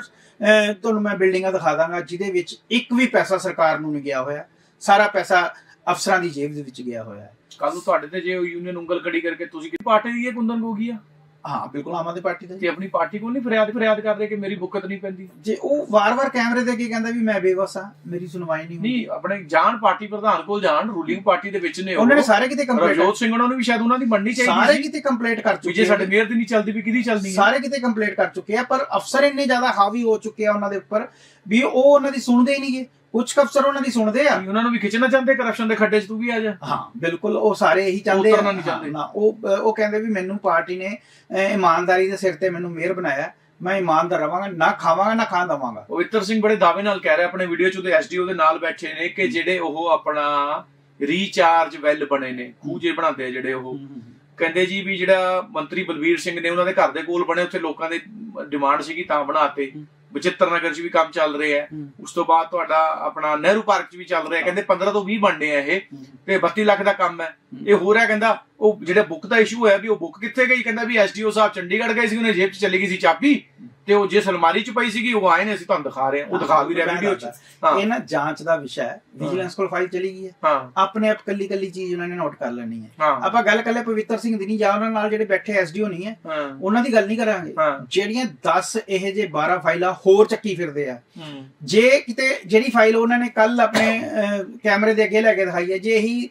ਤੁਹਾਨੂੰ ਮੈਂ ਬਿਲਡਿੰਗਾਂ ਦਿਖਾ ਦਾਂਗਾ ਜਿਹਦੇ ਵਿੱਚ ਇੱਕ ਵੀ ਪੈਸਾ ਸਰਕਾਰ ਨੂੰ ਨਹੀਂ ਗਿਆ ਹੋਇਆ। ਸਾਰਾ ਪੈਸਾ ਅਫਸਰਾਂ ਦੀ ਜੇਬ ਦੇ ਵਿੱਚ ਗਿਆ ਹੋਇਆ ਹੈ। ਕੱਲ ਨੂੰ ਤੁਹਾਡੇ ਤੇ ਜੇ ਯੂਨੀਅਨ ਉਂਗਲ ਖੜੀ ਕਰਕੇ ਤੁਸੀਂ ਕਿ ਪਾਰਟੀ ਦੀ ਇਹ ਕੁੰਦਨ ਹੋ ਗਈ ਆ? ਹਾਂ ਬਿਲਕੁਲ ਆਮ ਆਦਮੀ ਪਾਰਟੀ ਦਾ ਤੇ ਆਪਣੀ ਪਾਰਟੀ ਕੋਲ ਨਹੀਂ ਫਰਿਆਦ ਫਰਿਆਦ ਕਰ ਰਹੇ ਕਿ ਮੇਰੀ ਬੁੱਕਤ ਨਹੀਂ ਪੈਂਦੀ? ਜੇ ਉਹ ਵਾਰ-ਵਾਰ ਕੈਮਰੇ ਦੇ ਕੇ ਕਹਿੰਦਾ ਵੀ ਮੈਂ ਬੇਵਸ ਆ ਮੇਰੀ ਸੁਣਵਾਈ ਨਹੀਂ ਹੁੰਦੀ। ਨਹੀਂ ਆਪਣੇ ਜਾਣ ਪਾਰਟੀ ਪ੍ਰਧਾਨ ਕੋਲ ਜਾਣ ਰੂਲਿੰਗ ਪਾਰਟੀ ਦੇ ਵਿੱਚ ਨੇ ਉਹ। ਉਹਨਾਂ ਨੇ ਸਾਰੇ ਕਿਤੇ ਕੰਪਲੇਂਟ ਰਜੋਤ ਸਿੰਘ ਉਹਨਾਂ ਨੂੰ ਵੀ ਸ਼ਾਇਦ ਉਹਨਾਂ ਦੀ ਮੰਨਣੀ ਸਾਰੇ ਚਾਹੀਦੀ ਸੀ। ਕਿਤੇ ਕੰਪਲੇਂਟ ਕਰ ਵੀ ਚੁੱਕੇ ਜੇ ਸਾਡੇ। ਮੇਅਰ ਦੀ ਨਹੀਂ ਚੱਲਦੀ ਵੀ ਕਿਹਦੀ ਚੱਲਦੀ ਹੈ ਸਾਰੇ ਕਿਤੇ ਕੰਪਲੇਂਟ ਕਰ ਚੁੱਕੇ ਆ ਪਰ ਅਫਸਰ ਇੰਨੇ ਜ਼ਿਆਦਾ ਹਾਵੀ ਹੋ ਚੁੱਕੇ ਆ ਉਹਨਾਂ ਦੇ ਉੱਪਰ ਵੀ ਉਹ ਉਹਨਾਂ ਦੀ ਸੁਣਦੇ ਹੀ ਨਹੀਂਗੇ ਕੁਝ ਅਫਸਰ ਉਹਨਾਂ ਦੀ ਸੁਣਦੇ ਆ। ਉਹਨਾਂ ਨੂੰ ਵੀ ਖਿੱਚਣਾ ਚਾਹੁੰਦੇ ਕਰਪਸ਼ਨ ਦੇ ਖੱਡੇ 'ਚ ਤੂੰ ਵੀ ਆ ਜਾ। ਹਾਂ ਬਿਲਕੁਲ ਉਹ ਸਾਰੇ ਇਹੀ ਚਾਹੁੰਦੇ ਉਤਰਨਾ ਨਹੀਂ ਚਾਹੁੰਦੇ। ਨਾ ਉਹ ਉਹ ਕਹਿੰਦੇ ਵੀ ਮੈਨੂੰ ਪਾਰਟੀ ਨੇ ਇਮਾਨਦਾਰੀ ਦੇ ਸਿਰ ਤੇ ਮੈਨੂੰ ਮੇਅਰ ਬਣਾਇਆ। ਮੈਂ ਇਮਾਨਦਾਰ ਰਵਾਂਗਾ ਨਾ ਖਾਵਾਂਗਾ ਨਾ ਖਾਣ ਦਵਾਂਗਾ। ਪਵਿੱਤਰ ਸਿੰਘ ਬੜੇ ਦਾਅਵੇ ਨਾਲ ਕਹਿ ਰਿਹਾ ਆਪਣੇ ਵੀਡੀਓ 'ਚ ਉਹਦੇ ਐਸਡੀਓ ਦੇ ਨਾਲ ਬੈਠੇ ਨੇ ਕਿ ਜਿਹੜੇ ਉਹ ਆਪਣਾ ਰੀਚਾਰਜ ਵੈਲ ਬਣੇ ਨੇ ਖੂਹ ਜੇ ਬਣਾਉਂਦੇ ਆ ਜਿਹੜੇ ਉਹ। ਕਹਿੰਦੇ ਜੀ ਵੀ ਜਿਹੜਾ ਮੰਤਰੀ ਬਲਵੀਰ ਸਿੰਘ ਨੇ ਉਹਨਾਂ ਦੇ ਘਰ ਦੇ ਕੋਲ ਬਣੇ ਉੱਥੇ ਲੋਕਾਂ ਦੇ ਡਿਮਾਂਡ ਸੀਗੀ ਤਾਂ ਬਣਾਤੇ। ਬਚਿੱਤਰ ਨਗਰ 'ਚ ਵੀ ਕੰਮ ਚੱਲ ਰਿਹਾ ਹੈ। ਹੂੰ। ਉਸ ਤੋਂ ਬਾਅਦ ਤੁਹਾਡਾ ਆਪਣਾ ਨਹਿਰੂ ਪਾਰਕ 'ਚ ਵੀ ਚੱਲ ਰਿਹਾ ਕਹਿੰਦੇ 15 ਤੋਂ 20 ਬਣਨੇ ਆ ਇਹ ਤੇ 32 ਲੱਖ ਦਾ ਕੰਮ ਹੈ। ਇਹ ਹੋ ਰਿਹਾ ਕਹਿੰਦਾ ਉਹ ਜਿਹੜਾ ਬੁੱਕ ਦਾ ਇਸ਼ੂ ਹੋਇਆ ਵੀ ਉਹ ਬੁੱਕ ਕਿੱਥੇ ਗਈ? ਕਹਿੰਦਾ ਵੀ ਐਸਡੀਓ ਸਾਹਿਬ ਚੰਡੀਗੜ੍ਹ ਗਏ ਸੀ ਉਹਨੇ ਜੇਬ 'ਚ ਚਲੀ ਗਈ ਸੀ ਚਾਬੀ। ਤੇ ਉਹ ਜਿਸ ਅਲਮਾਰੀ 'ਚ ਪਈ ਸੀਗੀ ਉਹ ਆਏ ਨੇ ਅਸੀਂ ਤੁਹਾਨੂੰ ਦਿਖਾ ਰਹੇ ਹਾਂ। ਉਹ ਦਿਖਾ ਵੀ ਰਿਹਾ ਵੀਡੀਓ 'ਚ। ਹਾਂ। ਇਹ ਨਾ ਜਾਂਚ ਦਾ ਵਿਸ਼ਾ ਹੈ। ਵਿਜੀਲੈਂਸ ਕੋਲ ਫਾਈਲ ਚਲੀ ਗਈ ਹੈ। ਆਪਣੇ ਆਪ ਕੱਲੀ ਕੱਲੀ ਚੀਜ਼ ਉਹਨਾਂ ਨੇ ਨੋਟ ਕਰ ਲੈਣੀ ਹੈ। ਆਪਾਂ ਗੱਲ ਕੱਲੇ ਪਵਿੱਤਰ ਸਿੰਘ ਦੀ ਨਹੀਂ ਜਾਂ ਉਹਨਾਂ ਨਾਲ ਜਿਹੜੇ ਬੈਠੇ ਐਸਡੀਓ ਨਹੀਂ ਹੈ ਉਹਨਾਂ ਦੀ ਗੱਲ ਨਹੀਂ ਕਰਾਂਗੇ। ਜਿਹੜੀਆਂ 10 ਇਹ ਜੇ 12 ਫਾਈਲਾਂ ਹੋਰ ਚੱਕੀ ਫਿਰਦੇ ਆ। ਜੇ ਕਿਤੇ ਜਿਹੜੀ ਫਾਈਲ ਉਹਨਾਂ ਨੇ ਕੱਲ ਆਪਣੇ ਕੈਮਰੇ ਦੇ ਅੱਗੇ ਲੈ ਕੇ ਦਿਖਾਈ ਹੈ ਜੇ ਇਹੀ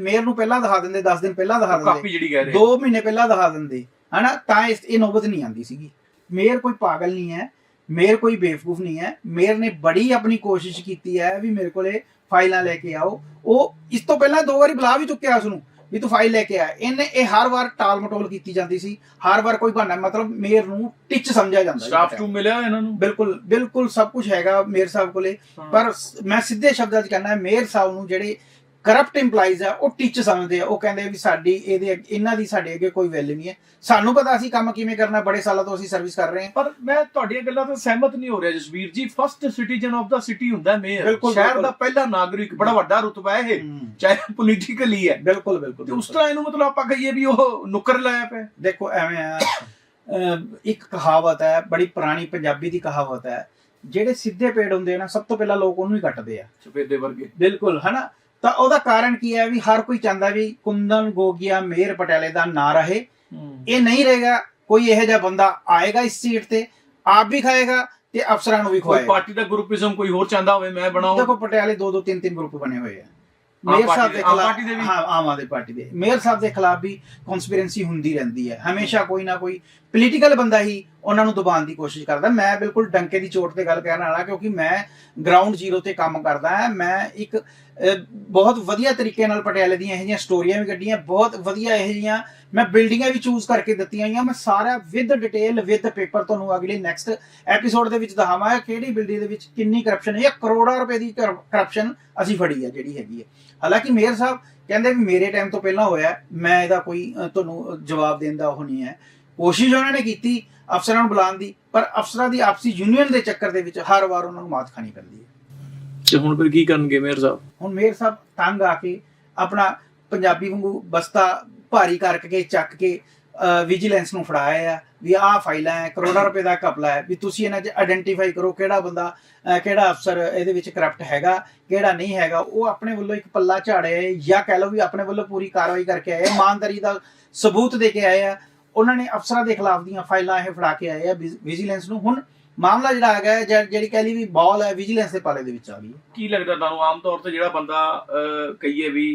ਮੇਅਰ ਨੂੰ ਪਹਿਲਾਂ ਦਿਖਾ ਦਿੰਦੇ 10 ਦਿਨ ਪਹਿਲਾਂ ਦਿਖਾ ਦਿੰਦੇ ਕਾਪੀ ਜਿਹੜੀ ਕਹਿ ਰਹੇ। 2 ਮਹੀਨੇ ਪਹਿਲਾਂ ਦਿਖਾ ਦਿੰਦੇ। ਹਨਾ? ਤਾਂ ਇਹ ਨੌਬਤ ਨਹੀਂ ਆਂਦੀ ਸੀਗੀ। ਮੇਅਰ ਕੋਈ ਪਾਗਲ ਨਹੀਂ ਹੈ ਮੇਅਰ ਕੋਈ ਬੇਵਕੂਫ ਨਹੀਂ ਹੈ ਮੇਅਰ ਨੇ ਬੜੀ ਆਪਣੀ ਕੋਸ਼ਿਸ਼ ਕੀਤੀ ਹੈ ਵੀ ਮੇਰੇ ਕੋਲੇ ਫਾਈਲਾਂ ਲੈ ਕੇ ਆਓ। ਉਹ ਇਸ ਤੋਂ ਪਹਿਲਾਂ ਦੋ ਵਾਰੀ ਬੁਲਾ ਵੀ ਚੁੱਕਿਆ ਉਸ ਨੂੰ ਵੀ ਤੂੰ ਫਾਈਲ ਲੈ ਕੇ ਆ। ਇਹਨੇ ਇਹ ਹਰ ਵਾਰ ਟਾਲ ਮਟੋਲ ਕੀਤੀ ਜਾਂਦੀ ਸੀ ਹਰ ਵਾਰ ਕੋਈ ਬਹਾਨਾ ਮਤਲਬ ਮੇਅਰ ਨੂੰ ਟਿੱਚ ਸਮਝਿਆ ਜਾਂਦਾ ਸਟਾਫ ਟੂ ਮਿਲਿਆ ਇਹਨਾਂ ਨੂੰ? ਬਿਲਕੁਲ ਬਿਲਕੁਲ ਸਭ ਕੁਝ ਹੈਗਾ ਮੇਅਰ ਸਾਹਿਬ ਕੋਲੇ। ਪਰ ਮੈਂ ਸਿੱਧੇ ਸ਼ਬਦਾਂ 'ਚ ਕਹਿੰਦਾ ਮੇਅਰ ਸਾਹਿਬ ਨੂੰ ਜਿਹੜੇ ਕਰਪਟ EMPLOYEES ਆ ਉਹ ਟੀਚ ਸਮਝਦੇ ਆ ਉਹ ਕਹਿੰਦੇ ਵੀ ਸਾਡੀ ਇਹਦੇ ਇਹਨਾਂ ਦੀ ਸਾਡੇ ਅੱਗੇ ਕੋਈ ਵੈਲਿਊ ਨਹੀਂ ਹੈ। ਸਾਨੂੰ ਪਤਾ ਅਸੀਂ ਕੰਮ ਕਿਵੇਂ ਕਰਨਾ ਬੜੇ ਸਾਲਾਂ ਤੋਂ ਅਸੀਂ ਸਰਵਿਸ ਕਰ ਰਹੇ ਹਾਂ। ਪਰ ਮੈਂ ਤੁਹਾਡੀਆਂ ਗੱਲਾਂ ਤੋਂ ਸਹਿਮਤ ਨਹੀਂ ਹੋ ਰਿਹਾ Jasveer ji. First citizen of the city ਹੁੰਦਾ ਮੇਅਰ ਸ਼ਹਿਰ। ਦਾ ਪਹਿਲਾ ਨਾਗਰਿਕ ਬੜਾ ਵੱਡਾ ਰੁਤਬਾ ਹੈ ਇਹ ਚਾਹੇ ਪੋਲੀਟੀਕਲੀ ਹੈ। ਬਿਲਕੁਲ ਬਿਲਕੁਲ ਤੇ ਉਸ ਤਰ੍ਹਾਂ ਇਹਨੂੰ ਮਤਲਬ ਆਪਾਂ ਕਹੀਏ ਵੀ ਉਹ ਨੁਕਰ ਲਾਇਆ ਪਿਆ। ਦੇਖੋ ਐਵੇਂ ਆ ਇੱਕ ਕਹਾਵਤ ਹੈ ਬੜੀ ਪੁਰਾਣੀ ਪੰਜਾਬੀ ਦੀ ਕਹਾਵਤ ਹੈ ਜਿਹੜੇ ਸਿੱਧੇ ਪੇੜ ਹੁੰਦੇ ਨਾ ਸਭ ਤੋਂ ਪਹਿਲਾਂ ਲੋਕ ਉਹਨੂੰ ਹੀ ਕੱਟਦੇ ਆ। ਸਫੇਦੇ ਵਰਗੇ। ਬਿਲਕੁਲ ਹਨਾ? ਤਾਂ ਉਹਦਾ ਕਾਰਨ ਕੀ ਹੈ ਵੀ ਹਰ ਕੋਈ ਚਾਹੁੰਦਾ ਵੀ ਕੁੰਦਨ ਗੋਗੀਆ ਮੇਰ ਪਟਿਆਲੇ ਦਾ ਨਾਂ ਰਹੇ। ਇਹ ਨਹੀਂ ਰਹੇਗਾ ਕੋਈ ਇਹੋ ਜਿਹਾ ਬੰਦਾ ਆਏਗਾ ਇਸ ਸੀਟ ਤੇ ਆਪ ਵੀ ਖਾਏਗਾ ਤੇ ਅਫਸਰਾਂ ਨੂੰ ਵੀ ਕੋਈ ਖਵਾਏਗਾ। ਪਾਰਟੀ ਦਾ ਗਰੁੱਪਿਜ਼ਮ ਕੋਈ ਹੋਰ ਚਾਹੁੰਦਾ ਹੋਵੇ ਮੈਂ ਬਣਾਉਂ। ਦੇਖੋ ਪਟਿਆਲੇ ਦੋ ਦੋ ਤਿੰਨ ਤਿੰਨ ਗਰੁੱਪ ਬਣੇ ਹੋਏ ਆ। ਮੇਅਰ ਸਾਹਿਬ ਦੇ- ਖਿਲਾਫ ਪਾਰਟੀ ਦੇ ਵੀ? ਹਾਂ ਆਮ ਆਦਮੀ ਪਾਰਟੀ ਦੇ। ਮੇਅਰ ਸਾਹਿਬ ਦੇ ਖਿਲਾਫ ਵੀ ਕਨਸਪੀਰੈਂਸੀ ਹੁੰਦੀ ਰਹਿੰਦੀ ਹੈ। ਹਮੇਸ਼ਾ ਕੋਈ ਨਾ ਕੋਈ ਪੋਲੀਟੀਕਲ ਬੰਦਾ ਹੀ ਉਹਨਾਂ ਨੂੰ ਦਬਾਉਣ ਦੀ ਕੋਸ਼ਿਸ਼ ਕਰਦਾ। ਮੈਂ ਬਿਲਕੁਲ ਡੰਕੇ ਦੀ ਚੋਟ ਤੇ ਗੱਲ ਕਹਿਣ ਵਾਲਾ ਕਿਉਂਕਿ ਮੈਂ ਗਰਾਊਂਡ ਜ਼ੀਰੋ ਤੇ ਕੰਮ ਕਰਦਾ ਹਾਂ। ਮੈਂ ਇੱਕ ਬਹੁਤ ਵਧੀਆ ਤਰੀਕੇ ਨਾਲ ਪਟਿਆਲੇ ਦੀਆਂ ਇਹੋ ਜਿਹੀਆਂ ਸਟੋਰੀਆਂ ਵੀ ਕੱਢੀਆਂ, ਬਹੁਤ ਵਧੀਆ ਇਹੋ ਜਿਹੀਆਂ ਮੈਂ ਬਿਲਡਿੰਗਾਂ ਵੀ ਚੂਜ਼ ਕਰਕੇ ਦਿੱਤੀਆਂ ਹੋਈਆਂ। ਮੈਂ ਸਾਰਾ ਵਿਦ ਡਿਟੇਲ ਵਿਦ ਪੇਪਰ ਤੁਹਾਨੂੰ ਅਗਲੇ ਨੈਕਸਟ ਐਪੀਸੋਡ ਦੇ ਵਿੱਚ ਦਿਖਾਵਾਂਗਾ ਕਿਹੜੀ ਬਿਲਡਿੰਗ ਦੇ ਵਿੱਚ ਕਿੰਨੀ ਕਰਪਸ਼ਨ ਹੈ। ਜਾਂ ਕਰੋੜਾਂ ਰੁਪਏ ਦੀ ਕਰਪਸ਼ਨ ਅਸੀਂ ਫੜੀ ਹੈ ਜਿਹੜੀ ਹੈਗੀ ਹੈ। ਹਾਲਾਂਕਿ ਮੇਅਰ ਸਾਹਿਬ ਕਹਿੰਦੇ ਵੀ ਮੇਰੇ ਟਾਈਮ ਤੋਂ ਪਹਿਲਾਂ ਹੋਇਆ ਮੈਂ ਇਹਦਾ ਕੋਈ ਤੁਹਾਨੂੰ ਜਵਾਬ ਦੇਣ ਦਾ ਉਹ ਨਹੀਂ ਹੈ। ਕੋਸ਼ਿਸ਼ ਉਹਨਾਂ ਨੇ ਕੀਤੀ ਅਫਸਰਾਂ ਨੂੰ ਬੁਲਾਉਣ ਦੀ ਪਰ ਅਫਸਰਾਂ ਦੀ ਆਪਸੀ ਯੂਨੀਅਨ ਦੇ ਚੱਕਰ ਦੇ ਵਿੱਚ ਹਰ ਵਾਰ ਉਹਨਾਂ ਨੂੰ ਮਾਤ ਖਾਣੀ ਪੈਂਦੀ ਹੈ। ਤੇ ਹੁਣ ਫਿਰ ਕੀ ਕਰਨਗੇ ਮੇਅਰ ਸਾਹਿਬ? ਹੁਣ ਮੇਅਰ ਸਾਹਿਬ ਤੰਗ ਆ ਕੇ ਆਪਣਾ ਪੰਜਾਬੀ ਵਾਂਗੂ ਬਸਤਾ ਭਾਰੀ ਕਰਕੇ ਚੱਕ ਕੇ ਵਿਜੀਲੈਂਸ ਨੂੰ ਫੜਾਇਆ ਆ ਵੀ ਆਹ ਫਾਈਲਾਂ ਹੈ ਕਰੋੜਾਂ ਰੁਪਏ ਦਾ ਘਪਲਾ ਹੈ ਵੀ ਤੁਸੀਂ ਇਹਨਾਂ 'ਚ ਆਇਡੈਂਟੀਫਾਈ ਕਰੋ ਕਿਹੜਾ ਬੰਦਾ ਕਿਹੜਾ ਅਫਸਰ ਇਹਦੇ ਵਿੱਚ ਕਰਪਟ ਹੈਗਾ ਕਿਹੜਾ ਨਹੀਂ ਹੈਗਾ। ਉਹ ਆਪਣੇ ਵੱਲੋਂ ਇੱਕ ਪੱਲਾ ਝਾੜਿਆ ਜਾਂ ਕਹਿ ਲਓ ਵੀ ਆਪਣੇ ਵੱਲੋਂ ਪੂਰੀ ਕਾਰਵਾਈ ਕਰਕੇ ਆਏ ਇਮਾਨਦਾਰੀ ਦਾ ਸਬੂਤ ਦੇ ਕੇ ਆਏ ਆ ਉਹਨਾਂ ਨੇ ਅਫਸਰਾਂ ਦੇ ਖਿਲਾਫ ਦੀਆਂ ਫਾਈਲਾਂ ਇਹ ਫੜਾ ਕੇ ਆਏ ਆ ਵਿਜੀਲੈਂਸ ਨੂੰ। ਹੁਣ ਮਾਮਲਾ ਜਿਹੜਾ ਹੈਗਾ ਹੈ, ਜਿਹੜੀ ਕਹਿ ਲਈ ਵੀ ਬਾਲ ਹੈ ਵਿਜੀਲੈਂਸ ਦੇ ਪਾਲੇ ਦੇ ਵਿੱਚ ਆ ਗਈ ਕੀ ਲੱਗਦਾ ਤੁਹਾਨੂੰ? ਆਮ ਤੌਰ ਤੇ ਜਿਹੜਾ ਬੰਦਾ ਕਹੀਏ ਵੀ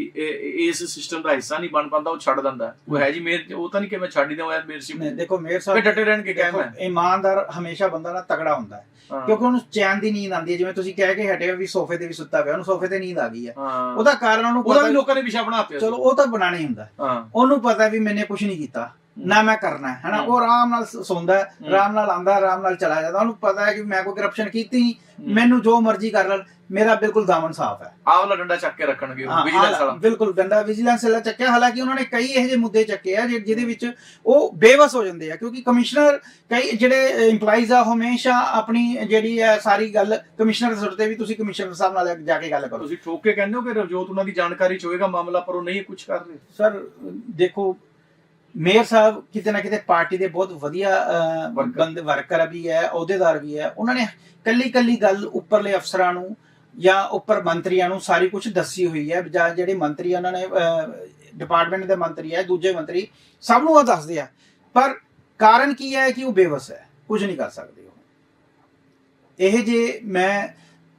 ਇਸ ਸਿਸਟਮ ਦਾ ਹਿੱਸਾ ਨਹੀਂ ਬਣ ਪਾਉਂਦਾ ਉਹ ਛੱਡ ਦਿੰਦਾ। ਉਹ ਹੈ ਜੀ ਮੇਰ ਉਹ ਤਾਂ ਨਹੀਂ ਕਿ ਮੈਂ ਛੱਡ ਹੀ ਦਵਾਂ ਯਾਰ ਮੇਰ ਸੀ ਦੇਖੋ ਮੇਅਰ ਫੇ ਸਾਹਿਬ ਡਟੇ ਰਹਿਣਗੇ ਦੇਖੋ, ਕਹਿਮ ਹੈ ਇਮਾਨਦਾਰ ਹਮੇਸ਼ਾ ਬੰਦਾ ਨਾ ਤਗੜਾ ਹੁੰਦਾ ਹੈ। ਕਿਉਂਕਿ ਉਹਨੂੰ ਚੈਨ ਦੀ ਨੀਂਦ ਆਉਂਦੀ ਹੈ। ਜਿਵੇਂ ਤੁਸੀਂ ਕਹਿ ਕੇ ਹਟੇ ਵੀ ਸੋਫੇ ਤੇ ਵੀ ਸੁੱਤਾ ਪਿਆ ਉਹਨੂੰ ਸੋਫੇ ਤੇ ਨੀਂਦ ਆ ਗਈ ਹੈ। ਉਹਦਾ ਕਾਰਨ ਉਹਨੂੰ ਉਹਦਾ ਪਤਾ ਵੀ ਲੋਕਾਂ ਨੇ ਵਿਸ਼ਾ ਬਣਾਤੇ ਚਲੋ ਉਹ ਤਾਂ ਬਣਾਣਾ ਹੀ ਹੁੰਦਾ। ਉਹਨੂੰ ਪਤਾ ਵੀ ਮੈਨੇ ਕੁਝ ਨਹੀਂ ਕੀਤਾ। ਨਾ ਮੈਂ ਕਰਨਾ ਹੈ ਹਨਾ। ਉਹ ਆਰਾਮ ਨਾਲ ਸੌਂਦਾ। ਆਰਾਮ ਨਾਲ ਆਂਦਾ ਆਰਾਮ ਨਾਲ ਚਲਾ ਜਾਂਦਾ। ਉਹਨੂੰ ਪਤਾ ਹੈ ਕਿ ਮੈਂ ਕੋਈ ਕਰਪਸ਼ਨ ਕੀਤੀ ਨਹੀਂ। ਮੈਨੂੰ ਜੋ ਮਰਜ਼ੀ ਕਰ ਲੈਣ ਮੇਰਾ ਬਿਲਕੁਲ ਦਾਮਨ ਸਾਫ਼ ਹੈ। ਆਹ ਵਾਲਾ ਡੰਡਾ ਚੱਕ ਕੇ ਰੱਖਣਗੇ ਵਿਜੀਲੈਂਸ ਵਾਲਾ। ਬਿਲਕੁਲ ਡੰਡਾ ਵਿਜੀਲੈਂਸ ਵਾਲਾ ਚੱਕਿਆ। ਹਾਲਾਂਕਿ ਉਹਨਾਂ ਨੇ ਕਈ ਇਹੋ ਜਿਹੇ ਮੁੱਦੇ ਚੱਕੇ ਆ ਜਿਹ- ਜਿਹਦੇ ਵਿੱਚ ਉਹ ਬੇਵਸ ਹੋ ਜਾਂਦੇ ਆ ਕਿਉਂਕਿ ਕਮਿਸ਼ਨਰ ਕਈ ਜਿਹੜੇ EMPLOYEES ਆ ਹਮੇਸ਼ਾ ਆਪਣੀ ਜਿਹੜੀ ਹੈ ਸਾਰੀ ਗੱਲ ਕਮਿਸ਼ਨਰ ਦੇ ਸੁੱਟਦੇ ਵੀ ਤੁਸੀਂ ਕਮਿਸ਼ਨਰ ਸਾਹਿਬ ਨਾਲ ਜਾ ਕੇ ਗੱਲ ਕਰੋ। ਤੁਸੀਂ ਠੋਕ ਕੇ ਕਹਿੰਦੇ ਹੋ ਕਿ ਰਵਜੋਤ ਉਹਨਾਂ ਦੀ ਜਾਣਕਾਰੀ ਚ ਹੋਏਗਾ ਮਾਮਲਾ ਪਰ ਉਹ ਨਹੀਂ ਕੁਝ ਕਰ ਰਹੇ? ਸਰ ਦੇਖੋ ਮੇਅਰ ਸਾਹਿਬ ਕਿਤੇ ਨਾ ਕਿਤੇ ਪਾਰਟੀ ਦੇ ਬਹੁਤ ਵਧੀਆ. ਬੰਦੇ ਵਰਕਰ ਵੀ ਹੈ ਅਹੁਦੇਦਾਰ ਵੀ ਹੈ। ਉਹਨਾਂ ਨੇ ਕੱਲੀ ਕੱਲੀ ਗੱਲ ਉੱਪਰਲੇ ਅਫਸਰਾਂ ਨੂੰ ਜਾਂ ਉੱਪਰ ਮੰਤਰੀਆਂ ਨੂੰ ਸਾਰੀ ਕੁਝ ਦੱਸੀ ਹੋਈ ਹੈ। ਜਾਂ ਜਿਹੜੇ ਮੰਤਰੀ ਉਹਨਾਂ ਨੇ ਡਿਪਾਰਟਮੈਂਟ ਦੇ ਮੰਤਰੀ ਹੈ ਦੂਜੇ ਮੰਤਰੀ ਸਭ ਨੂੰ ਉਹ ਦੱਸਦੇ ਆ। ਪਰ ਕਾਰਨ ਕੀ ਹੈ ਕਿ ਉਹ ਬੇਵਸ ਹੈ ਕੁਝ ਨਹੀਂ ਕਰ ਸਕਦੇ ਉਹ। ਇਹ ਜੇ ਮੈਂ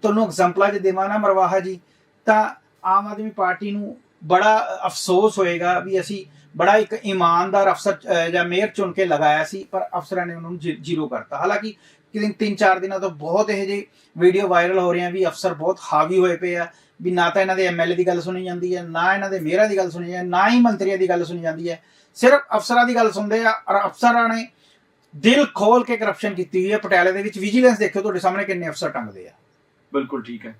ਤੁਹਾਨੂੰ ਐਗਜ਼ਾਮਪਲਾਂ 'ਚ ਦੇਵਾਂ ਨਾ ਮਰਵਾਹਾ ਜੀ ਤਾਂ ਆਮ ਆਦਮੀ ਪਾਰਟੀ ਨੂੰ ਬੜਾ ਅਫਸੋਸ ਹੋਏਗਾ ਵੀ ਅਸੀਂ ਬੜਾ ਇੱਕ ਇਮਾਨਦਾਰ ਅਫਸਰ ਜਾਂ ਮੇਅਰ ਚੁਣ ਕੇ ਲਗਾਇਆ ਸੀ, ਪਰ ਅਫਸਰਾਂ ਨੇ ਉਹਨਾਂ ਨੂੰ ਜ਼ੀਰੋ ਕਰਤਾ। ਹਾਲਾਂਕਿ ਕਿ ਤਿੰਨ ਚਾਰ ਦਿਨਾਂ ਤੋਂ ਬਹੁਤ ਇਹ ਜਿਹੇ ਵੀਡੀਓ ਵਾਇਰਲ ਹੋ ਰਹੀਆਂ ਵੀ ਅਫਸਰ ਬਹੁਤ ਹਾਵੀ ਹੋਏ ਪਏ ਆ, ਵੀ ਨਾ ਤਾਂ ਇਹਨਾਂ ਦੇ ਐਮਐਲਏ ਦੀ ਗੱਲ ਸੁਣੀ ਜਾਂਦੀ ਹੈ, ਨਾ ਇਹਨਾਂ ਦੇ ਮੇਅਰਾਂ ਦੀ ਗੱਲ ਸੁਣੀ ਜਾਂਦੀ ਹੈ, ਨਾ ਹੀ ਮੰਤਰੀਆਂ ਦੀ ਗੱਲ ਸੁਣੀ ਜਾਂਦੀ ਹੈ। ਸਿਰਫ ਅਫਸਰਾਂ ਦੀ ਗੱਲ ਸੁਣਦੇ ਆ, ਔਰ ਅਫਸਰਾਂ ਨੇ ਦਿਲ ਖੋਲ ਕੇ ਕਰਪਸ਼ਨ ਕੀਤੀ ਹੋਈ ਹੈ। ਪਟਿਆਲੇ ਦੇ ਵਿੱਚ ਵਿਜੀਲੈਂਸ ਦੇਖਿਓ, ਤੁਹਾਡੇ ਸਾਹਮਣੇ ਕਿੰਨੇ ਅਫਸਰ ਟੰਗਦੇ ਆ। ਬਿਲਕੁਲ ਠੀਕ ਹੈ।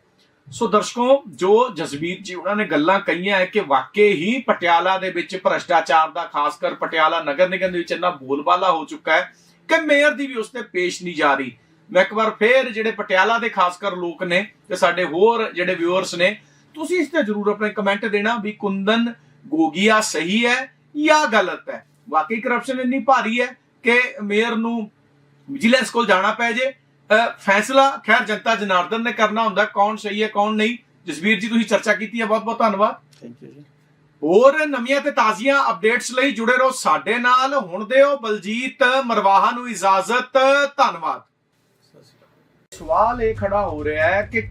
ਸੋ ਦਰਸ਼ਕੋ, ਜੋ ਜਸਬੀਰ ਜੀ ਉਹਨਾਂ ਨੇ ਗੱਲਾਂ ਕਹੀਆਂ ਹੈ ਕਿ ਵਾਕਈ ਹੀ ਪਟਿਆਲਾ ਦੇ ਵਿੱਚ ਭ੍ਰਸ਼ਟਾਚਾਰ ਦਾ, ਖਾਸ ਕਰ ਪਟਿਆਲਾ ਨਗਰ ਨਿਗਮ ਦੇ ਵਿੱਚ ਇੰਨਾ ਬੋਲਬਾਲਾ ਹੋ ਚੁੱਕਾ ਹੈ ਕਿ ਮੇਅਰ ਦੀ ਵੀ ਉਸ ਤੇ ਪੇਸ਼ ਨਹੀਂ ਜਾ ਰਹੀ। ਮੈਂ ਇੱਕ ਵਾਰ ਫੇਰ ਜਿਹੜੇ ਪਟਿਆਲਾ ਦੇ ਖਾਸ ਕਰ ਲੋਕ ਨੇ ਤੇ ਸਾਡੇ ਹੋਰ ਜਿਹੜੇ ਵਿਊਅਰਸ ਨੇ, ਤੁਸੀਂ ਇਸ ਤੇ ਜਰੂਰ ਆਪਣੇ ਕਮੈਂਟ ਦੇਣਾ ਵੀ ਕੁੰਦਨ ਗੋਗੀਆ ਸਹੀ ਹੈ ਜਾਂ ਗਲਤ ਹੈ। ਵਾਕਈ ਕਰਪਸ਼ਨ ਇੰਨੀ ਭਾਰੀ ਹੈ ਕਿ ਮੇਅਰ ਨੂੰ ਵਿਜੀਲੈਂਸ ਕੋਲ ਜਾਣਾ ਪੈ ਜੇ ਫੈਸਲਾ ਖੈਰ ਜਨਤਾ ਜਨਾਰਦਨ ਨੇ ਕਰਨਾ ਹੁੰਦਾ ਕੌਣ ਸਹੀ ਹੈ ਕੌਣ ਨਹੀਂ। ਜਸਵੀਰ ਜੀ ਤੁਸੀਂ ਚਰਚਾ ਕੀਤੀ ਹੈ ਬਹੁਤ ਬਹੁਤ ਧੰਨਵਾਦ। ਥੈਂਕ ਯੂ ਜੀ। ਹੋਰ ਨਵੀਆਂ ਤੇ ਤਾਜ਼ੀਆਂ ਅਪਡੇਟਸ ਲਈ ਜੁੜੇ ਰਹੋ ਸਾਡੇ ਨਾਲ। ਹੁਣ ਦਿਓ ਬਲਜੀਤ ਮਰਵਾਹਾ ਨੂੰ ਇਜਾਜ਼ਤ। ਧੰਨਵਾਦ। ਸਵਾਲ ਇਹ ਖੜਾ ਹੋ ਰਿਹਾ ਹੈ ਕਿ ਕੀ